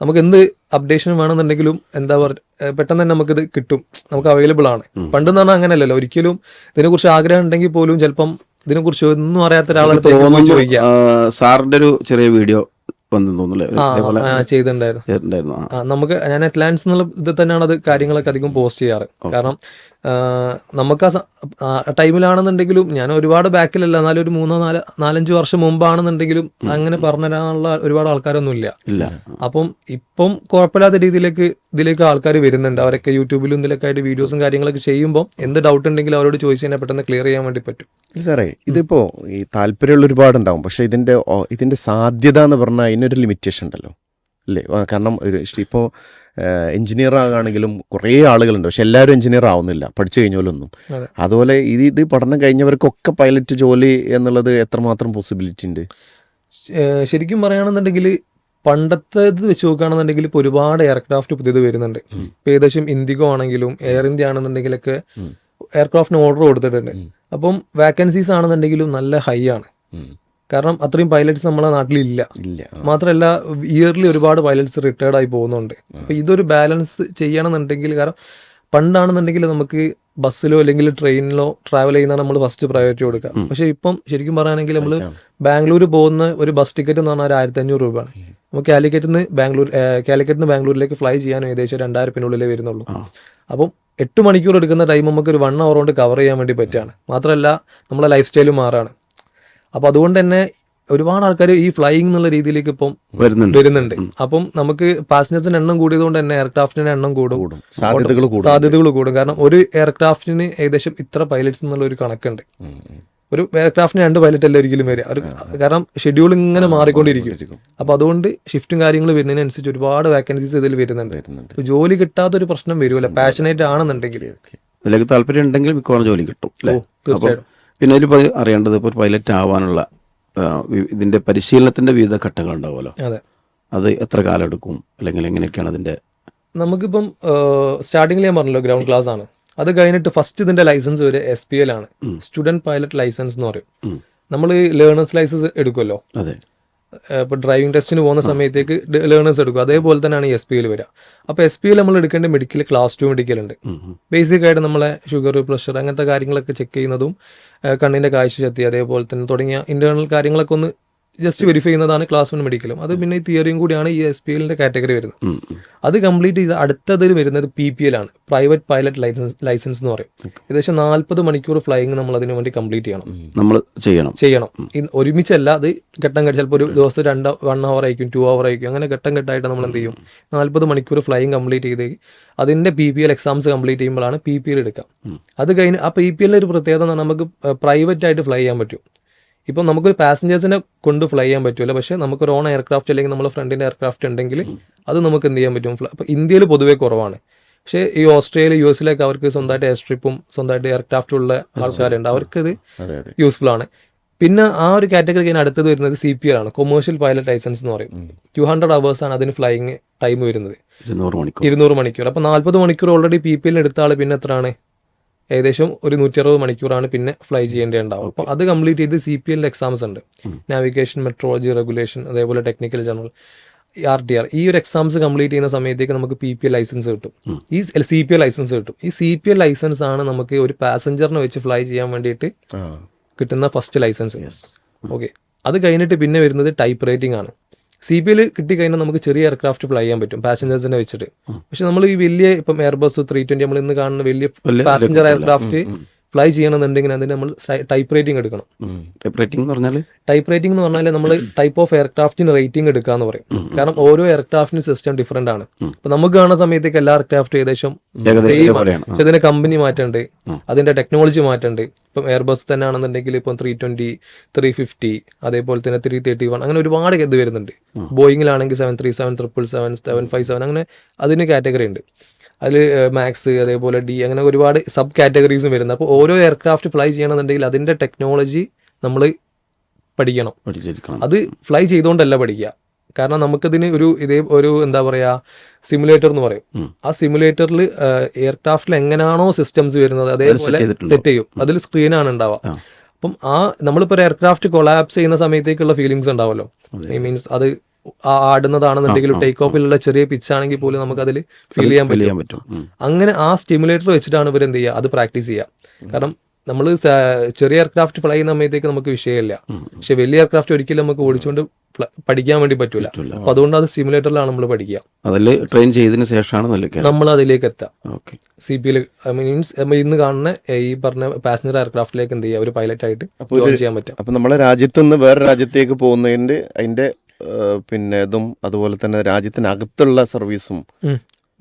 നമുക്ക് എന്ത് അപ്ഡേഷൻ വേണമെന്നുണ്ടെങ്കിലും എന്താ പറയുക പെട്ടെന്ന് തന്നെ നമുക്കിത് കിട്ടും. നമുക്ക് അവൈലബിൾ ആണ്. പണ്ടെന്ന് പറഞ്ഞാൽ അങ്ങനെയല്ലല്ലോ. ഒരിക്കലും ഇതിനെക്കുറിച്ച് ആഗ്രഹം ഉണ്ടെങ്കിൽ പോലും ചിലപ്പം ഇതിനെക്കുറിച്ച് ഒന്നും അറിയാത്ത ഒരാളെ ചോദിക്കാം. സാറിന്റെ ഒരു ചെറിയ വീഡിയോ ചെയ്തിട്ടുണ്ടായിരുന്നു. നമുക്ക് ഞാൻ അറ്റ്ലാൻസ് എന്നുള്ള ഇത് തന്നെയാണ് അത് കാര്യങ്ങളൊക്കെ അധികം പോസ്റ്റ് ചെയ്യാറ്. കാരണം നമുക്ക് ആ ടൈമിലാണെന്നുണ്ടെങ്കിലും ഞാൻ ഒരുപാട് ബാക്കിലല്ല. എന്നാലും ഒരു മൂന്നോ നാല് നാലഞ്ച് വർഷം മുമ്പാണെന്നുണ്ടെങ്കിലും അങ്ങനെ പറഞ്ഞു തരാനുള്ള ഒരുപാട് ആൾക്കാരൊന്നും ഇല്ല. ഇല്ല അപ്പം ഇപ്പം കുഴപ്പമില്ലാത്ത രീതിയിലേക്ക് ഇതിലേക്ക് ആൾക്കാർ വരുന്നുണ്ട്. അവരൊക്കെ യൂട്യൂബിലും ഇതിലൊക്കെ ആയിട്ട് വീഡിയോസും കാര്യങ്ങളൊക്കെ ചെയ്യുമ്പോൾ എന്ത് ഡൗട്ട് ഉണ്ടെങ്കിലും അവരോട് ചോദിച്ചു കഴിഞ്ഞാൽ പെട്ടെന്ന് ക്ലിയർ ചെയ്യാൻ വേണ്ടി പറ്റും. സാറേ ഇതിപ്പോ ഈ താല്പര്യമുള്ള ഒരുപാടുണ്ടാവും. പക്ഷെ ഇതിന്റെ ഇതിന്റെ സാധ്യത എന്ന് പറഞ്ഞാൽ അതിനൊരു ലിമിറ്റേഷൻ ഉണ്ടല്ലോ. അല്ലേ കാരണം ഇപ്പോൾ എഞ്ചിനീയർ ആകുകയാണെങ്കിലും കുറേ ആളുകളുണ്ട്. പക്ഷെ എല്ലാവരും എഞ്ചിനീയർ ആവുന്നില്ല. പഠിച്ചു കഴിഞ്ഞാലൊന്നും. അതെ. അതുപോലെ ഇത് ഇത് പഠനം കഴിഞ്ഞവർക്കൊക്കെ പൈലറ്റ് ജോലി എന്നുള്ളത് എത്രമാത്രം പോസിബിലിറ്റി ഉണ്ട് ശരിക്കും പറയുകയാണെന്നുണ്ടെങ്കിൽ പണ്ടത്തെ ഇത് വെച്ച് നോക്കുകയാണെന്നുണ്ടെങ്കിൽ ഇപ്പോൾ ഒരുപാട് എയർക്രാഫ്റ്റ് പുതിയത് വരുന്നുണ്ട്. ഇപ്പം ഏകദേശം ഇന്ത്യകോ ആണെങ്കിലും എയർ ഇന്ത്യ ആണെന്നുണ്ടെങ്കിലൊക്കെ എയർക്രാഫ്റ്റിന് ഓർഡർ കൊടുത്തിട്ടുണ്ട്. അപ്പം വാക്കൻസീസ് ആണെന്നുണ്ടെങ്കിലും നല്ല ഹൈ ആണ്. കാരണം അത്രയും പൈലറ്റ്സ് നമ്മളെ നാട്ടിലില്ല. ഇല്ല മാത്രമല്ല ഇയർലി ഒരുപാട് പൈലറ്റ്സ് റിട്ടയർഡ് ആയി പോകുന്നുണ്ട്. അപ്പൊ ഇതൊരു ബാലൻസ് ചെയ്യണമെന്നുണ്ടെങ്കിൽ കാരണം പണ്ടാണെന്നുണ്ടെങ്കിൽ നമുക്ക് ബസ്സിലോ അല്ലെങ്കിൽ ട്രെയിനിലോ ട്രാവൽ ചെയ്യുന്ന നമ്മൾ ഫസ്റ്റ് പ്രയോറിറ്റി കൊടുക്കുക. പക്ഷെ ഇപ്പം ശരിക്കും പറയുകയാണെങ്കിൽ നമ്മൾ ബാംഗ്ലൂർ പോകുന്ന ഒരു ബസ് ടിക്കറ്റ് എന്ന് പറഞ്ഞാൽ ഒരു ആയിരത്തി അഞ്ഞൂറ് രൂപയാണ് നമുക്ക് കാലിക്കറ്റിൽ നിന്ന് ബാംഗ്ലൂർ കാലിക്കറ്റിൽ നിന്ന് ബാംഗ്ലൂരിലേക്ക് ഫ്ലൈ ചെയ്യാൻ ഏകദേശം രണ്ടായിരത്തിനുള്ളിലേ വരുന്നുള്ളൂ. അപ്പം എട്ട് മണിക്കൂർ എടുക്കുന്ന ടൈം നമുക്ക് ഒരു വൺ അവർ കൊണ്ട് കവർ ചെയ്യാൻ വേണ്ടി പറ്റുകയാണ്. മാത്രമല്ല നമ്മളെ ലൈഫ് സ്റ്റൈലും മാറാണ്. അപ്പൊ അതുകൊണ്ട് തന്നെ ഒരുപാട് ആൾക്കാർ ഈ ഫ്ലൈയിങ് എന്നുള്ള രീതിയിലേക്ക് ഇപ്പം വരുന്നുണ്ട്. വരുന്നുണ്ട്. അപ്പം നമുക്ക് പാസഞ്ചേഴ്സിന്റെ എണ്ണം കൂടിയതുകൊണ്ട് തന്നെ എയർക്രാഫ്റ്റിന്റെ എണ്ണം കൂടും. സാധ്യതകൾ കൂടും. സാധ്യതകൾ കൂടും. കാരണം ഒരു എയർക്രാഫ്റ്റിന് ഏകദേശം ഇത്ര പൈലറ്റ്സ് എന്നുള്ള ഒരു കണക്കുണ്ട്. ഒരു എയർക്രാഫ്റ്റിന് രണ്ട് പൈലറ്റ് അല്ല ഒരിക്കലും വരിക. ഒരു കാരണം ഷെഡ്യൂൾ ഇങ്ങനെ മാറിക്കൊണ്ടിരിക്കും. അപ്പൊ അതുകൊണ്ട് ഷിഫ്റ്റും കാര്യങ്ങൾ വരുന്നതിനനുസരിച്ച് ഒരുപാട് വേക്കൻസീസ് ഇതിൽ വരുന്നുണ്ട്. ജോലി കിട്ടാത്ത ഒരു പ്രശ്നം വരുമല്ല പാഷനേറ്റ് ആണെന്നുണ്ടെങ്കിൽ. താല്പര്യം ഉണ്ടെങ്കിൽ മിക്കവാറും ജോലി കിട്ടും തീർച്ചയായിട്ടും. പിന്നെ ഇതിൽ അറിയേണ്ടത് ഇപ്പോൾ പൈലറ്റ് ആവാനുള്ള ഇതിന്റെ പരിശീലനത്തിന്റെ ഇതിന്റെ പരിശീലനത്തിന്റെ വിവിധ ഘട്ടങ്ങൾ ഉണ്ടാവുമല്ലോ. അതെ. അത് എത്ര കാലം എടുക്കും? അല്ലെങ്കിൽ എങ്ങനെയൊക്കെയാണ് അതിന്റെ നമുക്കിപ്പം സ്റ്റാർട്ടിങ്ങിൽ ഞാൻ പറഞ്ഞല്ലോ ഗ്രൗണ്ട് ക്ലാസ് ആണ്. അത് കഴിഞ്ഞിട്ട് ഫസ്റ്റ് ഇതിന്റെ ലൈസൻസ് വരെ എസ് പി എൽ ആണ്. സ്റ്റുഡന്റ് പൈലറ്റ് ലൈസൻസ് എന്ന് പറയും. നമ്മൾ ലേണേഴ്സ് ലൈസൻസ് എടുക്കുമല്ലോ. അതെ. ഇപ്പോൾ ഡ്രൈവിംഗ് ടെസ്റ്റിന് പോകുന്ന സമയത്തേക്ക് ലേണേഴ്സ് എടുക്കും. അതേപോലെ തന്നെയാണ് എസ് പി എൽ വരിക. അപ്പോൾ എസ് പി എൽ നമ്മൾ എടുക്കേണ്ട മെഡിക്കൽ ക്ലാസ് ടു മെഡിക്കൽ ഉണ്ട്. ബേസിക് ആയിട്ട് നമ്മളെ ഷുഗർ പ്രഷർ അങ്ങനത്തെ കാര്യങ്ങളൊക്കെ ചെക്ക് ചെയ്യുന്നതും കണ്ണിന്റെ കാഴ്ച കാഴ്ചശക്തി അതേപോലെ തന്നെ തുടങ്ങിയ ഇന്റേർണൽ കാര്യങ്ങളൊക്കെ ഒന്ന് ജസ്റ്റ് വെരിഫൈ ചെയ്യുന്നതാണ് ക്ലാസ് വൺ മെഡിക്കലും അത് പിന്നെ ഈ തിയറിയും കൂടിയാണ് ഈ എസ് പി എല്ലിന്റെ കാറ്റഗറി വരുന്നത്. അത് കംപ്ലീറ്റ് ചെയ്ത് അടുത്തതിൽ വരുന്നത് പി പി എൽ ആണ്. പ്രൈവറ്റ് പൈലറ്റ് ലൈസൻസ് ലൈസൻസ് എന്ന് പറയും. ഏകദേശം നാൽപ്പത് മണിക്കൂർ ഫ്ലൈയിങ് നമ്മൾ അതിനു വേണ്ടി കംപ്ലീറ്റ് ചെയ്യണം. നമ്മൾ ചെയ്യണം. ചെയ്യണം. ഒരുമിച്ചല്ല അത് ഘട്ടം ഘട്ടം ചിലപ്പോൾ ഒരു ദിവസം രണ്ട് വൺ അവർ ആയിരിക്കും ടു അവർ ആയിരിക്കും അങ്ങനെ ഘട്ടം ഘട്ടമായിട്ട് നമ്മൾ എന്ത് ചെയ്യും? നാൽപ്പത് മണിക്കൂർ ഫ്ലൈയിങ് കംപ്ലീറ്റ് ചെയ്ത് അതിന്റെ P P L exams complete ചെയ്യുമ്പോഴാണ് പി പി എൽ എടുക്കുക. അത് കഴിഞ്ഞ് ആ പി പി എല്ലിൽ ഒരു പ്രത്യേകത നമുക്ക് പ്രൈവറ്റ് ആയിട്ട് ഫ്ലൈ ചെയ്യാൻ പറ്റും. ഇപ്പം നമുക്കൊരു പാസഞ്ചേഴ്സിനെ കൊണ്ട് ഫ്ലൈ ചെയ്യാൻ പറ്റില്ല പക്ഷേ നമുക്കൊരു ഓൺ എയർക്രാഫ്റ്റ് അല്ലെങ്കിൽ നമ്മുടെ ഫ്രണ്ടിന്റെ എയർക്രാഫ്റ്റ് ഉണ്ടെങ്കിൽ അത് നമുക്ക് എന്ത് ചെയ്യാൻ പറ്റും? അപ്പോൾ ഇന്ത്യയിൽ പൊതുവേ കുറവാണ്. പക്ഷേ ഈ ഓസ്ട്രേലിയ യു എസിലൊക്കെ അവർക്ക് സ്വന്തമായിട്ട് എയർ സ്ട്രിപ്പും സ്വന്തമായിട്ട് എയർക്രാഫ്റ്റും ഉള്ള ആൾക്കാരുണ്ട്. അവർക്കത് യൂസ്ഫുൾ ആണ്. പിന്നെ ആ ഒരു കാറ്റഗറി ഞാൻ അടുത്തത് വരുന്നത് സി പി എൽ ആണ്. കൊമേഴ്ഷ്യൽ പൈലറ്റ് ലൈസൻസ് എന്ന് പറയും. ടു ഹൺഡ്രഡ് അവേഴ്സ് ആണ് അതിന് ഫ്ലൈയിങ് ടൈം വരുന്നത്. ഇരുന്നൂറ് മണിക്കൂർ. ഇരുന്നൂറ് മണിക്കൂർ. അപ്പോൾ നാൽപ്പത് മണിക്കൂർ ഓൾറെഡി പി പി എല്ലിന് എടുത്ത ആൾ പിന്നെ എത്രയാണ്? ഏകദേശം ഒരു നൂറ്റി അറുപത് മണിക്കൂറാണ് പിന്നെ ഫ്ലൈ ചെയ്യേണ്ടതുണ്ടാവും അപ്പോൾ അത് കംപ്ലീറ്റ് ചെയ്ത് സി പി എല്ലിൽ എക്സാംസ് ഉണ്ട്. നാവിഗേഷൻ മെട്രോളജി റെഗുലേഷൻ അതേപോലെ technical general R T R ഈ ഒരു എക്സാംസ് കംപ്ലീറ്റ് ചെയ്യുന്ന സമയത്തേക്ക് നമുക്ക് പി പി എൽ ലൈസൻസ് കിട്ടും. ഈ സി പി എൽ ലൈസൻസ് കിട്ടും. ഈ സി പി എൽ ലൈസൻസ് ആണ് നമുക്ക് ഒരു പാസഞ്ചറിനെ വെച്ച് ഫ്ലൈ ചെയ്യാൻ വേണ്ടിയിട്ട് കിട്ടുന്ന ഫസ്റ്റ് ലൈസൻസ് ഓക്കെ അത് കഴിഞ്ഞിട്ട് പിന്നെ വരുന്നത് ടൈപ്പ് റേറ്റിംഗ് ആണ്. സി പി എൽ കിട്ടിക്കഴിഞ്ഞാൽ നമുക്ക് ചെറിയ എയർക്രാഫ്റ്റ് ഫ്ലൈ ചെയ്യാൻ പറ്റും. പാസഞ്ചേഴ്സിനെ വെച്ചിട്ട്. പക്ഷെ നമ്മൾ ഈ വലിയ ഇപ്പം എയർബസ് ത്രീ ട്വന്റി നമ്മൾ ഇന്ന് കാണുന്ന വലിയ വലിയ പാസഞ്ചർ എയർക്രാഫ്റ്റ് ഫ്ലൈ ചെയ്യണമെന്നുണ്ടെങ്കിൽ അതിന് നമ്മൾ ടൈപ്പ് റേറ്റിംഗ് എടുക്കണം. ടൈപ്പ് റേറ്റിംഗ് എന്ന് പറഞ്ഞാൽ ടൈപ്പ് റേറ്റിംഗ് എന്ന് പറഞ്ഞാൽ നമ്മൾ ടൈപ്പ് ഓഫ് എയർക്രാഫ്റ്റിന് റേറ്റിംഗ് എടുക്കുക എന്ന് പറയും കാരണം ഓരോ എയർക്രാഫ്റ്റിന് സിസ്റ്റം ഡിഫറെന്റ് ആണ്. അപ്പൊ നമുക്ക് കാണുന്ന സമയത്തേക്ക് എല്ലാ എയർക്രാഫ്റ്റും ഏകദേശം. പക്ഷെ ഇതിന്റെ കമ്പനി മാറ്റണ്ട്. അതിന്റെ ടെക്നോളജി മാറ്റണ്ട്. ഇപ്പം എയർബസ് തന്നെ ആണെന്നുണ്ടെങ്കിൽ ഇപ്പം ത്രീ ട്വന്റി ത്രീ ഫിഫ്റ്റി അതേപോലെ തന്നെ ത്രീ തേർട്ടി വൺ അങ്ങനെ ഒരുപാട് ഇത് വരുന്നുണ്ട്. ബോയിങ്ങിലാണെങ്കിൽ seven three seven triple seven seven five seven അങ്ങനെ അതിന് കാറ്റഗറി ഉണ്ട്. അതിൽ മാക്സ് അതേപോലെ ഡി അങ്ങനെ ഒരുപാട് സബ് കാറ്റഗറീസും വരുന്നത് അപ്പോൾ ഓരോ എയർക്രാഫ്റ്റ് ഫ്ലൈ ചെയ്യണമെന്നുണ്ടെങ്കിൽ അതിന്റെ ടെക്നോളജി നമ്മൾ പഠിക്കണം. പഠിച്ചിരിക്കണം. അത് ഫ്ലൈ ചെയ്തുകൊണ്ടല്ല പഠിക്കുക. കാരണം നമുക്കിതിന് ഒരു ഇതേ ഒരു എന്താ പറയുക സിമുലേറ്റർ എന്ന് പറയും. ആ സിമുലേറ്ററിൽ എയർക്രാഫ്റ്റിൽ എങ്ങനെയാണോ സിസ്റ്റംസ് വരുന്നത് അതേപോലെ സെറ്റ് ചെയ്യും. അതിൽ സ്ക്രീനാണ് ഉണ്ടാവുക. അപ്പം ആ നമ്മളിപ്പോൾ ഒരു എയർക്രാഫ്റ്റ് കൊളാപ്സ് ചെയ്യുന്ന സമയത്തേക്കുള്ള ഫീലിങ്സ് ഉണ്ടാവുമല്ലോ ഐ മീൻസ് അത് ആടുന്നതാണെന്നുണ്ടെങ്കിലും ടേക്ക് ഓഫിലുള്ള ചെറിയ പിച്ച് ആണെങ്കിൽ പോലും നമുക്ക് അതിൽ ഫീൽ ചെയ്യാൻ പറ്റും. ചെയ്യാൻ പറ്റും അങ്ങനെ ആ സ്റ്റിമുലേറ്റർ വെച്ചിട്ടാണ് ഇവർ എന്ത് ചെയ്യുക? അത് പ്രാക്ടീസ് ചെയ്യുക. കാരണം നമ്മൾ ചെറിയ എയർക്രാഫ്റ്റ് ഫ്ലൈ ചെയ്യുന്ന സമയത്തേക്ക് നമുക്ക് വിഷയമില്ല. പക്ഷെ വലിയ എയർക്രാഫ്റ്റ് ഒരിക്കലും നമുക്ക് ഓടിച്ചുകൊണ്ട് പഠിക്കാൻ വേണ്ടി പറ്റൂല. അപ്പൊ അതുകൊണ്ട് അത് സിമുലേറ്ററിലാണ് നമ്മൾ പഠിക്കുക. അതിൽ ട്രെയിൻ ചെയ്തതിന് ശേഷമാണ് നമ്മൾ അതിലേക്ക് എത്താം ഓക്കെ സി പി മീൻസ് ഇന്ന് കാണുന്ന ഈ പറഞ്ഞ പാസഞ്ചർ എയർക്രാഫ്റ്റിലേക്ക് എന്ത് ചെയ്യുക? ഒരു പൈലറ്റ് ആയിട്ട് ജോയിൻ ചെയ്യാൻ പറ്റും അപ്പൊ നമ്മളെ രാജ്യത്ത് നിന്ന് വേറെ രാജ്യത്തേക്ക് പോകുന്നതിന്റെ അതിന്റെ പിന്നെ ഇതും അതുപോലെ തന്നെ രാജ്യത്തിനകത്തുള്ള സർവീസും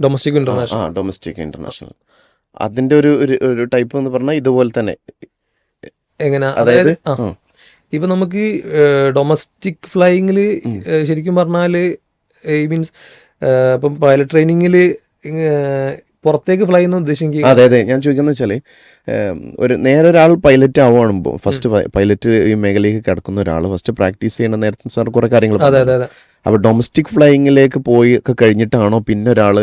ഡൊമസ്റ്റിക് ഇന്റർനാഷണൽ ആ ഡൊമസ്റ്റിക് ഇന്റർനാഷണൽ അതിന്റെ ഒരു ഒരു- ടൈപ്പ് എന്ന് പറഞ്ഞാൽ ഇതുപോലെ തന്നെ. എങ്ങനെ? അതായത്. ഇപ്പൊ നമുക്ക് ഡൊമസ്റ്റിക് ഫ്ലൈങ്ങിൽ ശരിക്കും പറഞ്ഞാൽ ഈ മീൻസ് ഇപ്പം പൈലറ്റ് ട്രെയിനിങ്ങിൽ പുറത്തേക്ക് ഫ്ലൈ എന്ന് ഉദ്ദേശിക്കുക അതെ അതെ. ഞാൻ ചോദിക്കുന്നത് വെച്ചാൽ ഒരു നേരെ ഒരാൾ പൈലറ്റ് ആവുകയാണുമ്പോൾ ഫസ്റ്റ് പൈലറ്റ് ഈ മേഖലയിലേക്ക് കിടക്കുന്ന ഒരാൾ ഫസ്റ്റ് പ്രാക്ടീസ് ചെയ്യുന്ന നേരത്തെ സാർ കുറെ കാര്യങ്ങൾ അതെ അതെ അതെ. അപ്പൊ ഡൊമസ്റ്റിക് ഫ്ലൈയിങ്ങിലേക്ക് പോയി ഒക്കെ കഴിഞ്ഞിട്ടാണോ പിന്നെ ഒരാൾ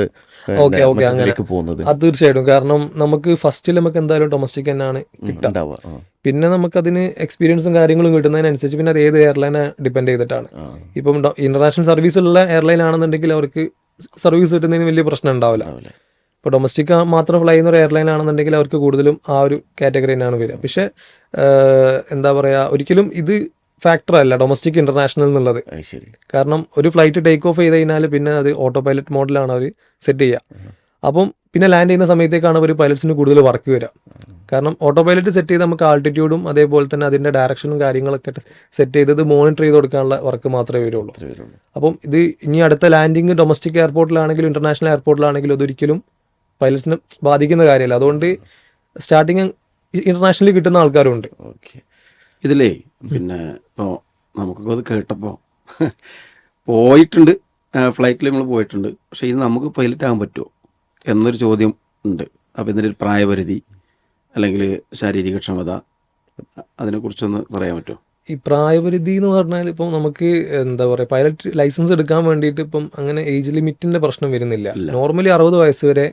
ഓക്കെ ഓക്കെ അങ്ങനെ. പോകുന്നത്? അത് തീർച്ചയായിട്ടും. കാരണം നമുക്ക് ഫസ്റ്റിൽ നമുക്ക് എന്തായാലും ഡൊമസ്റ്റിക് തന്നെയാണ് കിട്ടുക. പിന്നെ നമുക്ക് അതിന് എക്സ്പീരിയൻസും കാര്യങ്ങളും കിട്ടുന്നതിനനുസരിച്ച് പിന്നെ അത് ഏത് എയർലൈനെ ഡിപെൻഡ് ചെയ്തിട്ടാണ്. ഇപ്പം ഇന്റർനാഷണൽ ഉള്ള എയർലൈൻ ആണെന്നുണ്ടെങ്കിൽ അവർക്ക് സർവീസ് കിട്ടുന്നതിന് വലിയ പ്രശ്നം ഉണ്ടാവില്ല. ഇപ്പോൾ ഡൊമസ്റ്റിക് മാത്രം ഫ്ലൈ ചെയ്യുന്ന ഒരു എയർലൈൻ ആണെന്നുണ്ടെങ്കിൽ അവർക്ക് കൂടുതലും ആ ഒരു കാറ്റഗറി തന്നെയാണ് വരിക. പക്ഷേ എന്താ പറയുക ഒരിക്കലും ഇത് ഫാക്ടർ അല്ല ഡൊമസ്റ്റിക് ഇന്റർനാഷണൽ എന്നുള്ളത്. കാരണം ഒരു ഫ്ലൈറ്റ് ടേക്ക് ഓഫ് ചെയ്ത് കഴിഞ്ഞാൽ പിന്നെ അത് ഓട്ടോ പൈലറ്റ് മോഡലാണ് അവർ സെറ്റ് ചെയ്യുക. അപ്പം പിന്നെ ലാൻഡ് ചെയ്യുന്ന സമയത്തേക്കാണ് ഒരു പൈലറ്റ്സിന് കൂടുതൽ വർക്ക് വരിക. കാരണം ഓട്ടോ പൈലറ്റ് സെറ്റ് ചെയ്ത് നമുക്ക് ആൾട്ടിറ്റ്യൂഡും അതേപോലെ തന്നെ അതിന്റെ ഡയറക്ഷനും കാര്യങ്ങളൊക്കെ സെറ്റ് ചെയ്തത് മോണിറ്റർ ചെയ്ത് കൊടുക്കാനുള്ള വർക്ക് മാത്രമേ വരുള്ളൂ. അപ്പം ഇത് ഇനി അടുത്ത ലാൻഡിങ് ഡൊമസ്റ്റിക് എയർപോർട്ടിലാണെങ്കിലും ഇന്റർനാഷണൽ എയർപോർട്ടിലാണെങ്കിലും അതൊരിക്കലും പൈലറ്റ്സിനെ ബാധിക്കുന്ന കാര്യമല്ല. അതുകൊണ്ട് സ്റ്റാർട്ടിങ് ഇന്റർനാഷണലി കിട്ടുന്ന ആൾക്കാരുണ്ട്. ഓക്കെ ഇതിലേ പിന്നെ ഇപ്പോൾ നമുക്കൊക്കെ അത് കേട്ടപ്പോൾ പോയിട്ടുണ്ട്. ഫ്ലൈറ്റിൽ നമ്മൾ പോയിട്ടുണ്ട്. പക്ഷേ ഇത് നമുക്ക് പൈലറ്റ് ആകാൻ പറ്റുമോ എന്നൊരു ചോദ്യം ഉണ്ട്. അപ്പോൾ ഇതിന്റെ ഒരു പ്രായപരിധി അല്ലെങ്കിൽ ശാരീരിക ക്ഷമത അതിനെക്കുറിച്ചൊന്ന് പറയാൻ പറ്റുമോ? ഈ പ്രായപരിധി എന്ന് പറഞ്ഞാൽ ഇപ്പം നമുക്ക് എന്താ പറയുക പൈലറ്റ് ലൈസൻസ് എടുക്കാൻ വേണ്ടിയിട്ട് ഇപ്പം അങ്ങനെ ഏജ് ലിമിറ്റിന്റെ പ്രശ്നം വരുന്നില്ല. നോർമലി അറുപത് വയസ്സ് വരെ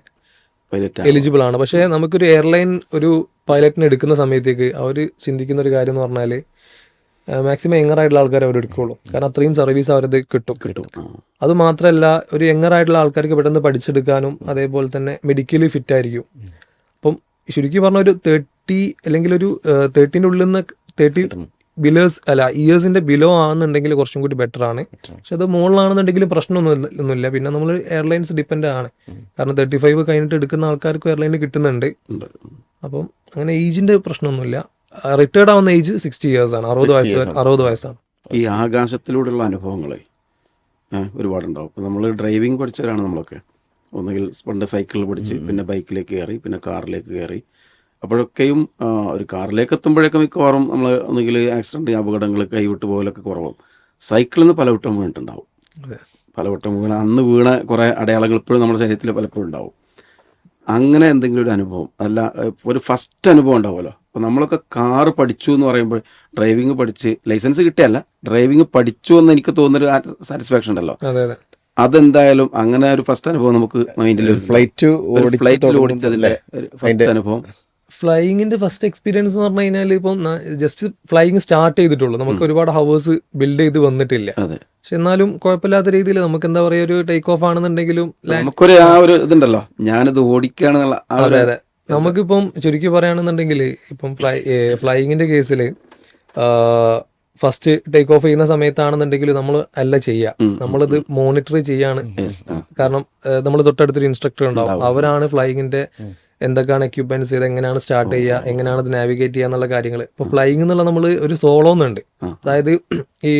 എലിജിബിൾ ആണ്. പക്ഷേ നമുക്കൊരു എയർലൈൻ ഒരു പൈലറ്റിനെ എടുക്കുന്ന സമയത്തേക്ക് അവർ ചിന്തിക്കുന്ന ഒരു കാര്യം എന്ന് പറഞ്ഞാൽ മാക്സിമം യങ്ങർ ആയിട്ടുള്ള ആൾക്കാർ അവർ എടുക്കുള്ളൂ. കാരണം അത്രയും സർവീസ് അവരത് കിട്ടും. കിട്ടും. അത് മാത്രമല്ല ഒരു യങ്ങർ ആയിട്ടുള്ള ആൾക്കാർക്ക് പെട്ടെന്ന് പഠിച്ചെടുക്കാനും അതേപോലെ തന്നെ മെഡിക്കലി ഫിറ്റ് ആയിരിക്കും. അപ്പം ശരിക്കും പറഞ്ഞ ഒരു തേർട്ടി അല്ലെങ്കിൽ ഒരു തേർട്ടീന്റെ ഉള്ളിൽ നിന്ന് തേർട്ടി ബിലേഴ്സ് അല്ല ഇയേഴ്സിന്റെ ബിലോ ആണെന്നുണ്ടെങ്കിൽ കുറച്ചും കൂടി ബെറ്റർ ആണ്. പക്ഷെ അത് മുകളിലാണെന്നുണ്ടെങ്കിലും പ്രശ്നമൊന്നുമില്ല ഒന്നുമില്ല. പിന്നെ നമ്മൾ എയർലൈൻസ് ഡിപ്പെൻഡ് ആണ്. കാരണം തേർട്ടി ഫൈവ് കഴിഞ്ഞിട്ട് എടുക്കുന്ന ആൾക്കാർക്ക് എയർലൈൻ കിട്ടുന്നുണ്ട്. അപ്പം അങ്ങനെ ഏജിന്റെ പ്രശ്നമൊന്നുമില്ല. റിട്ടയർഡ് ആവുന്ന ഏജ് സിക്സ്റ്റി ഇയേഴ്സ് ആണ്. അറുപത് വയസ്സ് അറുപത് വയസ്സാണ്. ഈ ആകാശത്തിലൂടെയുള്ള അനുഭവങ്ങളെ ഒരുപാടുണ്ടാവും ഇപ്പം നമ്മൾ ഡ്രൈവിംഗ് പഠിച്ചവരാണ് നമ്മളൊക്കെ. ഒന്നുകിൽ പണ്ട് സൈക്കിളിൽ പഠിച്ച് പിന്നെ ബൈക്കിലേക്ക് കയറി പിന്നെ കാറിലേക്ക് കയറി. അപ്പോഴൊക്കെയും ഒരു കാറിലേക്ക് എത്തുമ്പോഴൊക്കെ മിക്കവാറും നമ്മൾ ഒന്നുകിൽ ആക്സിഡന്റ് അപകടങ്ങൾ കൈവിട്ട് പോകലൊക്കെ കുറവാകും സൈക്കിളിൽ നിന്ന് പലവട്ടം വീണിട്ടുണ്ടാവും. പലവട്ടം വീണ അന്ന് വീണ കുറേ അടയാളങ്ങൾ ഇപ്പോഴും നമ്മുടെ ശരീരത്തിൽ പലപ്പോഴും ഉണ്ടാവും. അങ്ങനെ എന്തെങ്കിലും ഒരു അനുഭവം. അല്ല ഒരു ഫസ്റ്റ് അനുഭവം ഉണ്ടാവുമല്ലോ. അപ്പോൾ നമ്മളൊക്കെ കാർ പഠിച്ചു എന്ന് പറയുമ്പോൾ ഡ്രൈവിംഗ് പഠിച്ച് ലൈസൻസ് കിട്ടിയല്ല ഡ്രൈവിംഗ് പഠിച്ചു എന്ന് എനിക്ക് തോന്നുന്നൊരു സാറ്റിസ്ഫാക്ഷൻ ഉണ്ടല്ലോ. അതെ അതെ. അതെന്തായാലും അങ്ങനെ ഒരു ഫസ്റ്റ് അനുഭവം നമുക്ക് മൈൻഡിൽ ഫ്ലൈറ്റ് ഫ്ലൈറ്റിൽ ഓടിച്ചതിന്റെ ഫസ്റ്റ് അനുഭവം. ഫ്ലൈയിങ്ങിന്റെ ഫസ്റ്റ് എക്സ്പീരിയൻസ് എന്ന് പറഞ്ഞു കഴിഞ്ഞാൽ ഇപ്പം ജസ്റ്റ് ഫ്ലൈയിങ് സ്റ്റാർട്ട് ചെയ്തിട്ടുള്ളൂ. നമുക്ക് ഒരുപാട് ഹവേഴ്സ് ബിൽഡ് ചെയ്ത് വന്നിട്ടില്ല. പക്ഷെ എന്നാലും കുഴപ്പമില്ലാത്ത രീതിയിൽ നമുക്ക് എന്താ പറയാ ഒരു ടേക്ക് ഓഫ് ആണെന്നുണ്ടെങ്കിലും നമുക്കൊരു ആ ഒരു ഇതുണ്ടല്ലോ. ഞാനിത് ഓടിക്കുകയാണെന്നുള്ള അതെ അതെ. നമുക്കിപ്പം ചുരുക്കി പറയുകയാണെന്നുണ്ടെങ്കിൽ ഇപ്പം ഫ്ലൈ ഫ്ലൈയിങ്ങിന്റെ കേസിൽ ഫസ്റ്റ് ടേക്ക് ഓഫ് ചെയ്യുന്ന സമയത്താണെന്നുണ്ടെങ്കിൽ നമ്മൾ അല്ല ചെയ്യുക നമ്മളിത് മോണിറ്റർ ചെയ്യാണ്. കാരണം നമ്മൾ തൊട്ടടുത്തൊരു ഇൻസ്ട്രക്ടർ ഉണ്ടാവും. അവരാണ് ഫ്ലൈയിങ്ങിന്റെ എന്തൊക്കെയാണ് എക്യുപ്മെന്റ്സ് ഇത് എങ്ങനെയാണ് സ്റ്റാർട്ട് ചെയ്യുക എങ്ങനെയാണ് ഇത് നാവിഗേറ്റ് ചെയ്യുക എന്നുള്ള കാര്യങ്ങൾ. ഇപ്പൊ ഫ്ലൈയിങ് എന്നുള്ള നമ്മൾ ഒരു സോളോ എന്നുണ്ട് അതായത് ഈ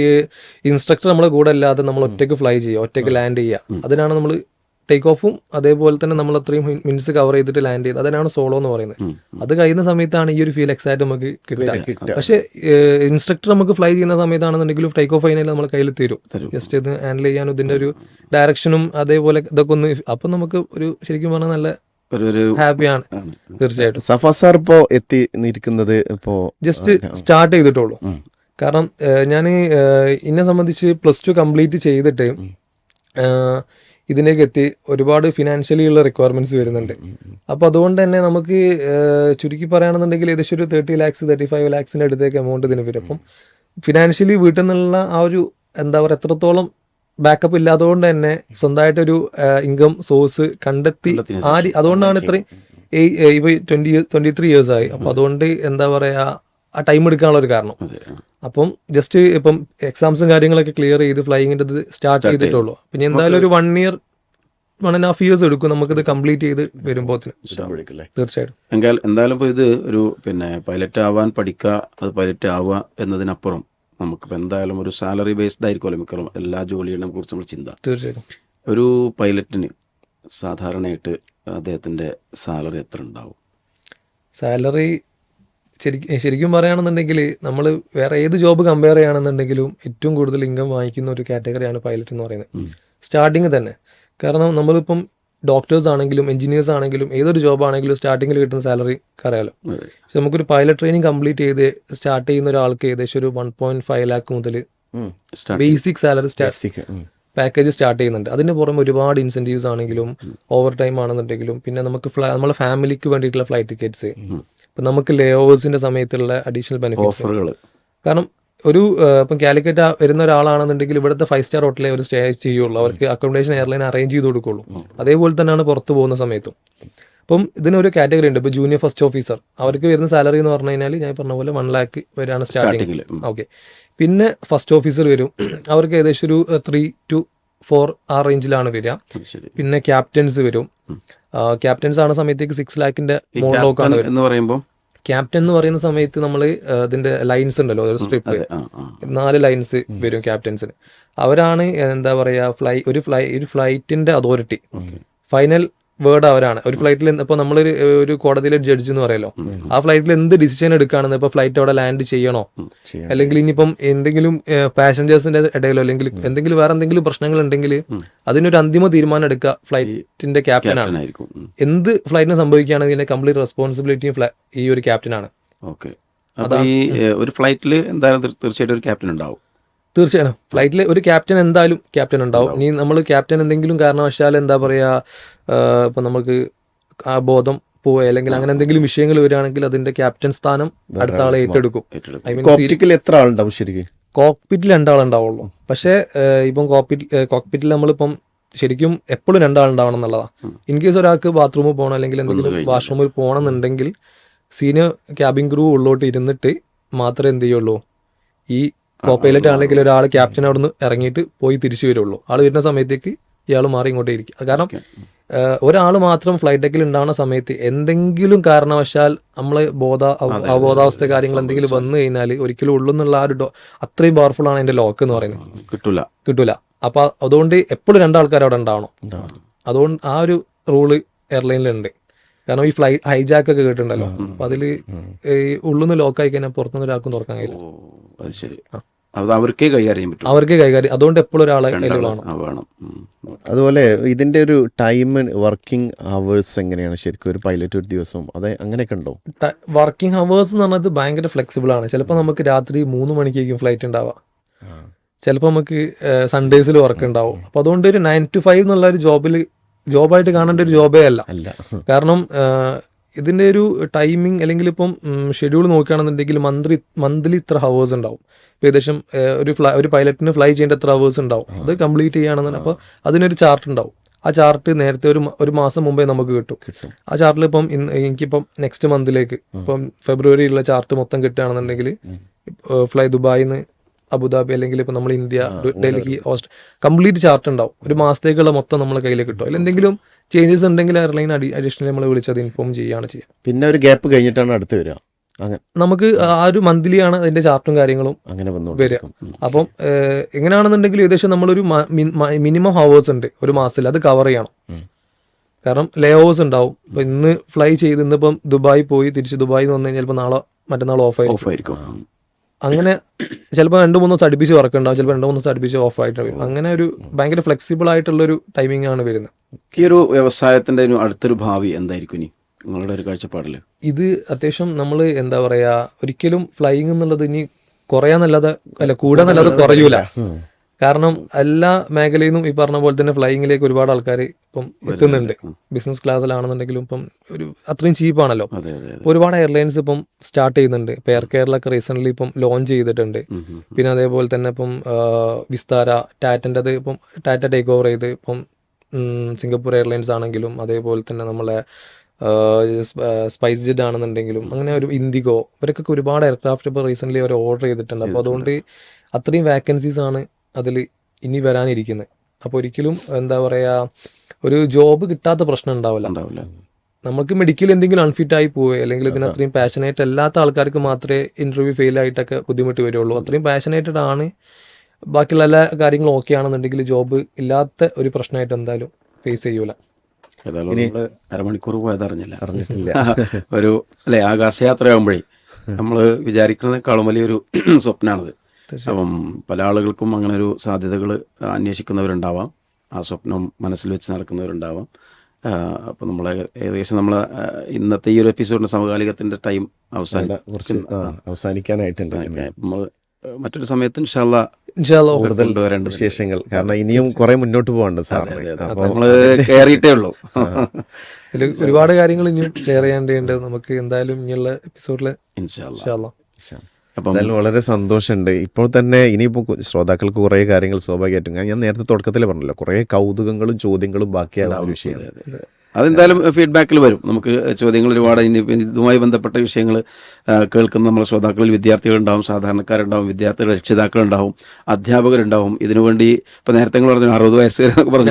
ഇൻസ്ട്രക്ടർ നമ്മളെ കൂടെ അല്ലാതെ നമ്മൾ ഒറ്റയ്ക്ക് ഫ്ലൈ ചെയ്യുക ഒറ്റയ്ക്ക് ലാൻഡ് ചെയ്യുക. അതിനാണ് നമ്മൾ ടേക്ക് ഓഫും അതേപോലെ തന്നെ നമ്മൾ അത്രയും മിനിറ്റ്സ് കവർ ചെയ്തിട്ട് ലാൻഡ് ചെയ്ത് അതിനാണ് സോളോ എന്ന് പറയുന്നത്. അത് കഴിയുന്ന സമയത്താണ് ഈ ഒരു ഫീൽ എക്സാക്ട് നമുക്ക് കിട്ടുക. പക്ഷേ ഇൻസ്ട്രക്ടർ നമുക്ക് ഫ്ലൈ ചെയ്യുന്ന സമയത്താണെന്നുണ്ടെങ്കിലും ടേക്ക് ഓഫ് ഫൈനൽ നമ്മൾ കയ്യിൽ തരും. ജസ്റ്റ് ഇത് ഹാൻഡിൽ ചെയ്യാനും ഇതിന്റെ ഒരു ഡയറക്ഷനും അതേപോലെ ഇതൊക്കെ ഒന്ന് അപ്പം നമുക്ക് ഒരു ശരിക്കും പറഞ്ഞാൽ നല്ല ഒരു ഒരു ഹാപ്പിയാണ്. തീർച്ചയായിട്ടും. സഫ സാർ ഇപ്പോ എത്തി നിൽക്കുന്നത് ഇപ്പോ ജസ്റ്റ് സ്റ്റാർട്ട് ചെയ്തിട്ടുള്ളൂ. കാരണം ഞാൻ എന്നെ സംബന്ധിച്ച് പ്ലസ് ടു കംപ്ലീറ്റ് ചെയ്തിട്ട് ഇതിലേക്ക് എത്തി ഒരുപാട് ഫിനാൻഷ്യലി ഉള്ള റിക്വയർമെന്റ്സ് വരുന്നുണ്ട്. അപ്പോൾ അതുകൊണ്ട് തന്നെ നമുക്ക് ചുരുക്കി പറയുകയാണെന്നുണ്ടെങ്കിൽ ഏകദേശം ഒരു തേർട്ടി ലാക്സ് തേർട്ടി ഫൈവ് ലാക്സിന്റെ അടുത്തേക്ക് എമൗണ്ട് ഇതിന് വരും. അപ്പം ഫിനാൻഷ്യലി വീട്ടിൽ നിന്നുള്ള ആ ഒരു എന്താ പറയുക എത്രത്തോളം ബാക്കപ്പ് ഇല്ലാത്തതുകൊണ്ട് തന്നെ സ്വന്തമായിട്ടൊരു ഇൻകം സോഴ്സ് കണ്ടെത്തി ആ രീ- അതുകൊണ്ടാണ് ഇത്രയും ഇപ്പൊ ട്വന്റി ട്വന്റി ത്രീ ഇയേഴ്സ് ആയി. അപ്പൊ അതുകൊണ്ട് എന്താ പറയാ ആ ടൈം എടുക്കാനുള്ള ഒരു കാരണം. അപ്പം ജസ്റ്റ് ഇപ്പം എക്സാംസും കാര്യങ്ങളൊക്കെ ക്ലിയർ ചെയ്ത് ഫ്ലൈയിങ്ങിന്റെ ഇത് സ്റ്റാർട്ട് ചെയ്തിട്ടുള്ളൂ. പിന്നെ എന്തായാലും ഒരു one year one and half years എടുക്കും. നമുക്കിത് കംപ്ലീറ്റ് ചെയ്ത് വരുമ്പോത്തിന്. തീർച്ചയായിട്ടും. എങ്കിൽ എന്തായാലും ഇപ്പോൾ ഇത് ഒരു പിന്നെ പൈലറ്റ് ആവാൻ പഠിക്കുക അത് പൈലറ്റ് ആവുക എന്നതിനപ്പുറം നമുക്കിപ്പോൾ എന്തായാലും ഒരു സാലറി ബേസ്ഡ് ആയിരിക്കുമല്ലോ മിക്കവാറും എല്ലാ ജോലികളെ കുറിച്ച് നമ്മൾ ചിന്ത. തീർച്ചയായിട്ടും. ഒരു പൈലറ്റിന് സാധാരണയായിട്ട് അദ്ദേഹത്തിന്റെ സാലറി എത്ര ഉണ്ടാവും? സാലറി ശരിക്കും ശരിക്കും പറയുകയാണെന്നുണ്ടെങ്കിൽ നമ്മൾ വേറെ ഏത് ജോബ് കമ്പയർ ചെയ്യുകയാണെന്നുണ്ടെങ്കിലും ഏറ്റവും കൂടുതൽ ഇൻകം വാങ്ങിക്കുന്ന ഒരു കാറ്റഗറിയാണ് പൈലറ്റ് എന്ന് പറയുന്നത്. സ്റ്റാർട്ടിങ് തന്നെ. കാരണം നമ്മളിപ്പം ഡോക്ടേഴ്സ് ആണെങ്കിലും എഞ്ചിനീയേഴ്സ് ആണെങ്കിലും ഏതൊരു ജോബ് ആണെങ്കിലും സ്റ്റാർട്ടിങ്ങിൽ കിട്ടുന്ന സാലറി അറിയാലോ അതെ. പക്ഷെ നമുക്കൊരു പൈലറ്റ് ട്രെയിനിങ് കംപ്ലീറ്റ് ചെയ്ത് സ്റ്റാർട്ട് ചെയ്യുന്ന ഒരാൾക്ക് ഏകദേശം ഒരു വൺ പോയിന്റ് ഫൈവ് ലാക്ക് മുതൽ ബേസിക് സാലറി പാക്കേജ് സ്റ്റാർട്ട് ചെയ്യുന്നുണ്ട്. അതിന് പുറമെ ഒരുപാട് ഇൻസെന്റീവ്സ് ആണെങ്കിലും ഓവർ ടൈം ആണെന്നുണ്ടെങ്കിലും പിന്നെ നമുക്ക് നമ്മളെ ഫാമിലിക്ക് വേണ്ടിയിട്ടുള്ള ഫ്ലൈറ്റ് ടിക്കറ്റ്സ് ഇപ്പം നമുക്ക് ലേ ഓവേഴ്സിന്റെ സമയത്തുള്ള അഡീഷണൽ ബെനിഫിറ്റ്സ് കാരണം ഒരു ഇപ്പം കാലിക്കറ്റ് വരുന്ന ഒരാളാണെന്നുണ്ടെങ്കിൽ ഇവിടുത്തെ ഫൈവ് സ്റ്റാർ ഹോട്ടലിൽ അവർ സ്റ്റേ ചെയ്യുള്ളൂ. അവർക്ക് അക്കോമഡേഷൻ എയർലൈൻ അറേഞ്ച് ചെയ്ത് കൊടുക്കുള്ളൂ. അതേപോലെ തന്നെയാണ് പുറത്ത് പോകുന്ന സമയത്തും. അപ്പം ഇതിനൊരു കാറ്റഗറി ഉണ്ട്. ഇപ്പോൾ ജൂനിയർ ഫസ്റ്റ് ഓഫീസർ അവർക്ക് വരുന്ന സാലറി എന്ന് പറഞ്ഞു കഴിഞ്ഞാൽ ഞാൻ പറഞ്ഞ പോലെ വൺ ലാക്ക് വരെയാണ് സ്റ്റാർട്ടിങ് സ്റ്റാർട്ടിങ്ങിൽ ഓക്കെ പിന്നെ ഫസ്റ്റ് ഓഫീസർ വരും. അവർക്ക് ഏകദേശം ഒരു ത്രീ ടു ഫോർ ആ റേഞ്ചിലാണ് വരിക. പിന്നെ ക്യാപ്റ്റൻസ് വരും. ക്യാപ്റ്റൻസ് ആണ് സമയത്തേക്ക് സിക്സ് ലാക്കിന്റെ മോഡലോക്കാണ് എന്ന് പറയുമ്പോൾ ക്യാപ്റ്റൻ എന്ന് പറയുന്ന സമയത്ത് നമ്മൾ അതിന്റെ ലൈൻസ് ഉണ്ടല്ലോ ഒരു സ്ട്രിപ്പ് നാല് ലൈൻസ് വരും ക്യാപ്റ്റൻസിന് അവരാണ് എന്താ പറയാ ഫ്ലൈ ഒരു ഫ്ലൈ ഒരു ഫ്ലൈറ്റിന്റെ അതോറിറ്റി ഫൈനൽ വേർഡ് അവരാണ്. ഒരു ഫ്ലൈറ്റിൽ ഇപ്പൊ നമ്മളൊരു ഒരു കോടതിയിലെ ജഡ്ജ് എന്ന് പറയല്ലോ. ആ ഫ്ലൈറ്റിൽ എന്ത് ഡിസിഷൻ എടുക്കുകയാണെന്ന് ഇപ്പൊ ഫ്ലൈറ്റ് അവിടെ ലാൻഡ് ചെയ്യണോ? അല്ലെങ്കിൽ ഇനിയിപ്പം എന്തെങ്കിലും പാസഞ്ചേഴ്സിന്റെ ഇടയിലോ അല്ലെങ്കിൽ എന്തെങ്കിലും വേറെ എന്തെങ്കിലും പ്രശ്നങ്ങൾ ഉണ്ടെങ്കിൽ അതിനൊരു അന്തിമ തീരുമാനം എടുക്കുക ഫ്ലൈറ്റിന്റെ ക്യാപ്റ്റനാണ് എന്ത് ഫ്ലൈറ്റിന് സംഭവിക്കുകയാണെങ്കിൽ ഇതിന്റെ കംപ്ലീറ്റ് റെസ്പോൺസിബിലിറ്റിയും ഈ ഒരു ക്യാപ്റ്റനാണ് ഓക്കെ. അപ്പോൾ ഈ ഒരു ഫ്ലൈറ്റിൽ എന്തായാലും തീർച്ചയായിട്ടും ഒരു ക്യാപ്റ്റൻ ഉണ്ടാവും. തീർച്ചയായും. ഫ്ലൈറ്റിൽ ഒരു ക്യാപ്റ്റൻ എന്തായാലും ക്യാപ്റ്റൻ ഉണ്ടാവും. ഇനി നമ്മൾ ക്യാപ്റ്റൻ എന്തെങ്കിലും കാരണവശാൽ എന്താ പറയാ ഇപ്പം നമുക്ക് ആ ബോധം പോവുക അല്ലെങ്കിൽ അങ്ങനെ എന്തെങ്കിലും വിഷയങ്ങൾ വരികയാണെങ്കിൽ അതിന്റെ ക്യാപ്റ്റൻ സ്ഥാനം അടുത്ത ആളെ ഏറ്റെടുക്കും. എത്ര ആളുണ്ടാവും ശരിക്കും? കോക്പിറ്റിൽ രണ്ടാളുണ്ടാവുള്ളൂ. പക്ഷേ ഇപ്പം കോക്പിറ്റ് കോക്പിറ്റിൽ നമ്മളിപ്പം ശരിക്കും എപ്പോഴും രണ്ടാളുണ്ടാവണം എന്നുള്ളതാണ് ഇൻ കേസ് ഒരാൾക്ക് ബാത്റൂമിൽ പോകണം അല്ലെങ്കിൽ എന്തെങ്കിലും വാഷ്റൂമിൽ പോകണം എന്നുണ്ടെങ്കിൽ സീനിയർ ക്യാബിൻ ക്രൂ ഉള്ളോട്ട് ഇരുന്നിട്ട് മാത്രമേ എന്ത് ചെയ്യുള്ളൂ? ഈ കോ പൈലറ്റ് ആണെങ്കിൽ ഒരാൾ ക്യാപ്റ്റൻ അവിടെ നിന്ന് ഇറങ്ങിയിട്ട് പോയി തിരിച്ചു വരുള്ളൂ. ആൾ വരുന്ന സമയത്തേക്ക് ഇയാൾ മാറി ഇങ്ങോട്ടേ ഇരിക്കും കാരണം ഒരാൾ മാത്രം ഫ്ലൈറ്റ് ഡെക്കിൽ ഉണ്ടാവുന്ന സമയത്ത് എന്തെങ്കിലും കാരണവശാൽ നമ്മൾ ബോധ അവബോധാവസ്ഥ കാര്യങ്ങൾ എന്തെങ്കിലും വന്നു കഴിഞ്ഞാൽ ഒരിക്കലും ഉള്ളെന്നുള്ള ആ ഒരു അത്രയും പവർഫുൾ ആണ് അതിന്റെ ലോക്ക് എന്ന് പറയുന്നത്. കിട്ടൂല. കിട്ടൂല. അപ്പൊ അതുകൊണ്ട് എപ്പോഴും രണ്ടാൾക്കാർ അവിടെ ഉണ്ടാവണം. അതുകൊണ്ട് ആ ഒരു റൂൾ എയർലൈനിലുണ്ട് കാരണം ഈ ഫ്ലൈ ഹൈജാക്ക് ഒക്കെ കേട്ടിട്ടുണ്ടല്ലോ. അപ്പൊ അതിൽ ഈ ഉള്ളുന്ന് ലോക്ക് ആയി കഴിഞ്ഞാൽ പുറത്തുനിന്ന് ഒരാൾക്കും തുറക്കാൻ കഴിയില്ല. ശരി. അത് അവർക്കേ കൈകാര്യം പറ്റും. അവർക്കേ കൈകാര്യം അതുകൊണ്ട് എപ്പോഴും ഒരാളെ വേണം. അതുപോലെ ഇതിന്റെ ഒരു ടൈം വർക്കിംഗ് അവേഴ്സ് എങ്ങനെയാണ് ശരിക്കും ഒരു പൈലറ്റ് ഒരു ദിവസം അതെ അങ്ങനെയൊക്കെ ഉണ്ടോ? വർക്കിംഗ് ഹവേഴ്സ് എന്ന് പറഞ്ഞത് ഭയങ്കര ഫ്ലെക്സിബിൾ ആണ്. ചിലപ്പോൾ നമുക്ക് രാത്രി മൂന്ന് മണിക്കേക്കും ഫ്ലൈറ്റ് ഉണ്ടാവാം. ചിലപ്പോൾ നമുക്ക് സൺഡേസിൽ വർക്ക് ഉണ്ടാവും. അപ്പോൾ അതുകൊണ്ട് ഒരു നയൻ ടു ഫൈവ് എന്നുള്ള ഒരു ജോബിൽ ജോബായിട്ട് കാണേണ്ട ഒരു ജോബേ അല്ല. അല്ല. കാരണം ആഹ്, ഇതിന്റെ ഒരു ടൈമിംഗ് അല്ലെങ്കിൽ ഇപ്പം ഷെഡ്യൂൾ നോക്കുകയാണെന്നുണ്ടെങ്കിൽ മന്ത്രി മന്ത്ലി ഇത്ര ഹവേഴ്സ് ഉണ്ടാവും. ഏകദേശം ഒരു ഫ്ലൈ ഒരു പൈലറ്റിന് ഫ്ലൈ ചെയ്യേണ്ട എത്ര ഹവേഴ്സ് ഉണ്ടാവും. അത് കംപ്ലീറ്റ് ചെയ്യുകയാണെന്നുണ്ടെങ്കിൽ അപ്പോൾ അതിനൊരു ചാർട്ട് ഉണ്ടാവും. ആ ചാർട്ട് നേരത്തെ ഒരു ഒരു മാസം മുമ്പേ നമുക്ക് കിട്ടും. ആ ചാർട്ടിൽ ഇപ്പം ഇന്ന് എനിക്കിപ്പം നെക്സ്റ്റ് മന്തിലേക്ക് ഇപ്പം ഫെബ്രുവരിയിലുള്ള ചാർട്ട് മൊത്തം കിട്ടുകയാണെന്നുണ്ടെങ്കിൽ ഫ്ലൈ ദുബായിന്ന് അബുദാബി അല്ലെങ്കിൽ ഇപ്പൊ നമ്മൾ ഇന്ത്യ ഡൽഹി ഓസ്ട്രേ കംപ്ലീറ്റ് ചാർട്ട് ഉണ്ടാവും. ഒരു മാസത്തേക്കുള്ള മൊത്തം നമ്മളെ കയ്യിൽ കിട്ടും. അതിൽ എന്തെങ്കിലും ചേഞ്ചസ് ഉണ്ടെങ്കിൽ എയർലൈൻ അഡീഷണലി അഡീഷണൽ നമ്മൾ വിളിച്ചത് ഇൻഫോം ചെയ്യുകയാണ് ചെയ്യുക പിന്നെ ഒരു ഗ്യാപ്പ് കഴിഞ്ഞിട്ടാണ് അടുത്ത് വരിക. അങ്ങനെ. നമുക്ക് ആ ഒരു മന്ത്ലി ആണ് അതിന്റെ ചാർട്ടും കാര്യങ്ങളും അങ്ങനെ വരിക. അപ്പം എങ്ങനെയാണെന്നുണ്ടെങ്കിൽ ഏകദേശം നമ്മളൊരു മിനിമം ഹവേഴ്സ് ഉണ്ട് ഒരു മാസത്തിൽ അത് കവർ ചെയ്യണം. കാരണം ലേ ഓവേഴ്സ് ഉണ്ടാവും. ഇപ്പൊ ഇന്ന് ഫ്ലൈ ചെയ്ത് ഇന്നിപ്പം ദുബായി പോയി തിരിച്ച് ദുബായി വന്നു കഴിഞ്ഞാൽ ചിലപ്പോൾ നാളെ മറ്റന്നാൾ ഓഫ് ആയിരിക്കും. അങ്ങനെ ചിലപ്പോൾ രണ്ട് മൂന്ന് ദിവസം അടുപ്പിച്ച് വർക്ക് ഉണ്ടാവും ചിലപ്പോൾ രണ്ട് മൂന്ന് ദിവസം അടുപ്പിച്ച് ഓഫ് ആയിട്ട് വരും. അങ്ങനെ ഒരു ഭയങ്കര ഫ്ലെക്സിബിൾ ആയിട്ടുള്ള ഒരു ടൈമിംഗ് ആണ് വരുന്നത്. ഈ ഒരു വ്യവസായത്തിന്റെ അടുത്തൊരു ഭാവി എന്തായിരിക്കും ഇനി നിങ്ങളുടെ ഒരു കാഴ്ചപ്പാടിൽ ഇത് അത്യാവശ്യം നമ്മൾ എന്താ പറയാ ഒരിക്കലും ഫ്ലൈയിങ് എന്നുള്ളത് ഇനി കുറയാന്നല്ലാതെ അല്ല കൂടാന്നല്ലാതെ കുറയൂല. കാരണം എല്ലാ മേഖലയിൽ നിന്നും ഈ പറഞ്ഞ പോലെ തന്നെ ഫ്ലൈയിങ്ങിലേക്ക് ഒരുപാട് ആൾക്കാർ ഇപ്പം എത്തുന്നുണ്ട്. ബിസിനസ് ക്ലാസ്സിലാണെന്നുണ്ടെങ്കിലും ഇപ്പം ഒരു അത്രയും ചീപ്പാണല്ലോ ഒരുപാട് എയർലൈൻസ് ഇപ്പം സ്റ്റാർട്ട് ചെയ്യുന്നുണ്ട്. ഇപ്പം എയർ കേരളൊക്കെ റീസെന്റ് ഇപ്പം ലോഞ്ച് ചെയ്തിട്ടുണ്ട്. പിന്നെ അതേപോലെ തന്നെ ഇപ്പം വിസ്താര ടാറ്റന്റെ അത് ഇപ്പം ടാറ്റ ടേക്ക് ഓവർ ചെയ്ത് ഇപ്പം സിംഗപ്പൂർ എയർലൈൻസ് ആണെങ്കിലും അതേപോലെ തന്നെ നമ്മളെ സ്പൈസ് ജെറ്റ് ആണെന്നുണ്ടെങ്കിലും അങ്ങനെ ഒരു ഇൻഡിഗോ ഇവരൊക്കെ ഒരുപാട് എയർക്രാഫ്റ്റ് ഇപ്പോൾ റീസെന്റ് അവർ ഓർഡർ ചെയ്തിട്ടുണ്ട്. അപ്പോൾ അതുകൊണ്ട് അത്രയും വാക്കൻസീസ് ആണ് അതിൽ ഇനി വരാനിരിക്കുന്നത് അപ്പോൾ ഒരിക്കലും എന്താ പറയുക ഒരു ജോബ് കിട്ടാത്ത പ്രശ്നം ഉണ്ടാവില്ല. ഉണ്ടാവില്ല. നമുക്ക് മെഡിക്കൽ എന്തെങ്കിലും അൺഫിറ്റ് ആയി പോവുക അല്ലെങ്കിൽ ഇതിന് അത്രയും പാഷനേറ്റ് അല്ലാത്ത ആൾക്കാർക്ക് മാത്രമേ ഇന്റർവ്യൂ ഫെയിൽ ആയിട്ടൊക്കെ ബുദ്ധിമുട്ട് വരുള്ളൂ. അത്രയും പാഷനേറ്റഡ് ആണ്. ബാക്കിയുള്ള എല്ലാ കാര്യങ്ങളും ഓക്കെ ആണെന്നുണ്ടെങ്കിൽ ജോബ് ഇല്ലാത്ത ഒരു പ്രശ്നമായിട്ട് എന്തായാലും ഫേസ് ചെയ്യൂല. അരമണിക്കൂർ പോയത് അറിഞ്ഞില്ല അറിഞ്ഞിട്ടില്ല. ഒരു അല്ലെ ആകാശയാത്രയാകുമ്പോഴേ നമ്മൾ വിചാരിക്കുന്നതിനേക്കാളും വലിയൊരു സ്വപ്നമാണത് അപ്പം പല ആളുകൾക്കും അങ്ങനെ ഒരു സാധ്യതകൾ അന്വേഷിക്കുന്നവരുണ്ടാവാം. ആ സ്വപ്നം മനസ്സിൽ വെച്ച് നടക്കുന്നവരുണ്ടാവാം. അപ്പം നമ്മളെ ഏകദേശം നമ്മൾ ഇന്നത്തെ ഈ ഒരു എപ്പിസോഡിന്റെ സമകാലികത്തിന്റെ ടൈം കുറച്ച് അവസാനം അവസാനിക്കാനായിട്ടുണ്ട്. നമ്മൾ മറ്റൊരു സമയത്ത് ഇൻഷാല്ല കൂടുതൽ വിശേഷങ്ങൾ. കാരണം ഇനിയും കുറെ മുന്നോട്ട് പോകണ്ടേ സാറിന് അപ്പോൾ നമ്മൾ കയറിയിട്ടേ ഉള്ളൂ. ഇതിൽ ഒരുപാട് കാര്യങ്ങൾ ഇനിയും ഷെയർ ചെയ്യേണ്ടതുണ്ട് നമുക്ക് എന്തായാലും ഇനിയുള്ള എപ്പിസോഡിൽ ഇൻഷാല്ല ഇൻഷാല്ലാ അപ്പം വളരെ സന്തോഷമുണ്ട്. ഇപ്പോൾ തന്നെ ഇനിയിപ്പോൾ ശ്രോതാക്കൾക്ക് കുറേ കാര്യങ്ങൾ സ്വാഭാവികമായിട്ടും. ഞാൻ- നേരത്തെ തുടക്കത്തിൽ പറഞ്ഞല്ലോ കുറേ കൗതുകങ്ങളും ചോദ്യങ്ങളും ബാക്കിയാണ് ആ വിഷയമാണ് അതെന്തായാലും ഫീഡ്ബാക്കിൽ വരും. നമുക്ക് ചോദ്യങ്ങൾ ഒരുപാട് ഇനി ഇതുമായി ബന്ധപ്പെട്ട വിഷയങ്ങൾ കേൾക്കുന്ന നമ്മുടെ ശ്രോതാക്കളിൽ വിദ്യാർത്ഥികളുണ്ടാവും സാധാരണക്കാരുണ്ടാവും വിദ്യാർത്ഥികൾ രക്ഷിതാക്കളുണ്ടാവും അധ്യാപകരുണ്ടാവും. ഇതിനുവേണ്ടി ഇപ്പം നേരത്തെ പറഞ്ഞു അറുപത് വയസ്സ് എന്നൊക്കെ പറഞ്ഞു.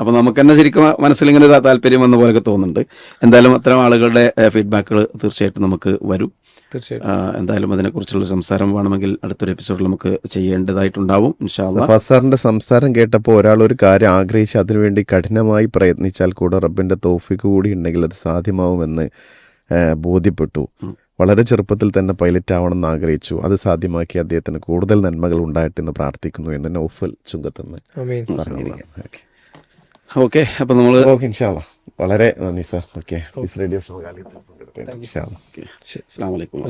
അപ്പൊ നമുക്ക് തന്നെ ശരിക്കും മനസ്സിലിങ്ങനെ താല്പര്യം വന്ന പോലെയൊക്കെ തോന്നുന്നുണ്ട്. എന്തായാലും അത്തരം ആളുകളുടെ ഫീഡ്ബാക്കുകൾ തീർച്ചയായിട്ടും നമുക്ക് വരും. എന്തായാലും അതിനെക്കുറിച്ചുള്ള സംസാരം വേണമെങ്കിൽ അടുത്തൊരു എപ്പിസോഡിൽ നമുക്ക് ചെയ്യേണ്ടതായിട്ടുണ്ടാവും. സാറിന്റെ സംസാരം കേട്ടപ്പോൾ ഒരാൾ ഒരു കാര്യം ആഗ്രഹിച്ച് അതിനുവേണ്ടി കഠിനമായി പ്രയത്നിച്ചാൽ കൂടെ റബ്ബിന്റെ തോഫിക്ക് കൂടി ഉണ്ടെങ്കിൽ അത് സാധ്യമാവുമെന്ന് ബോധ്യപ്പെട്ടു. വളരെ ചെറുപ്പത്തിൽ തന്നെ പൈലറ്റ് ആവണമെന്ന് ആഗ്രഹിച്ചു. അത് സാധ്യമാക്കി അദ്ദേഹത്തിന് കൂടുതൽ നന്മകൾ ഉണ്ടായിട്ടെന്ന് പ്രാർത്ഥിക്കുന്നു എന്ന് നൗഫൽ ചുങ്കത്തെന്ന് പറഞ്ഞിരിക്കുന്നു. ഓക്കെ അപ്പൊ നമ്മൾ വളരെ നന്ദി സാർ. ഓക്കെ റേഡിയോ ഷോ കാലത്ത് പങ്കെടുത്തതിന് ഇൻഷാ അല്ലാ. അസ്സാം വലൈക്കും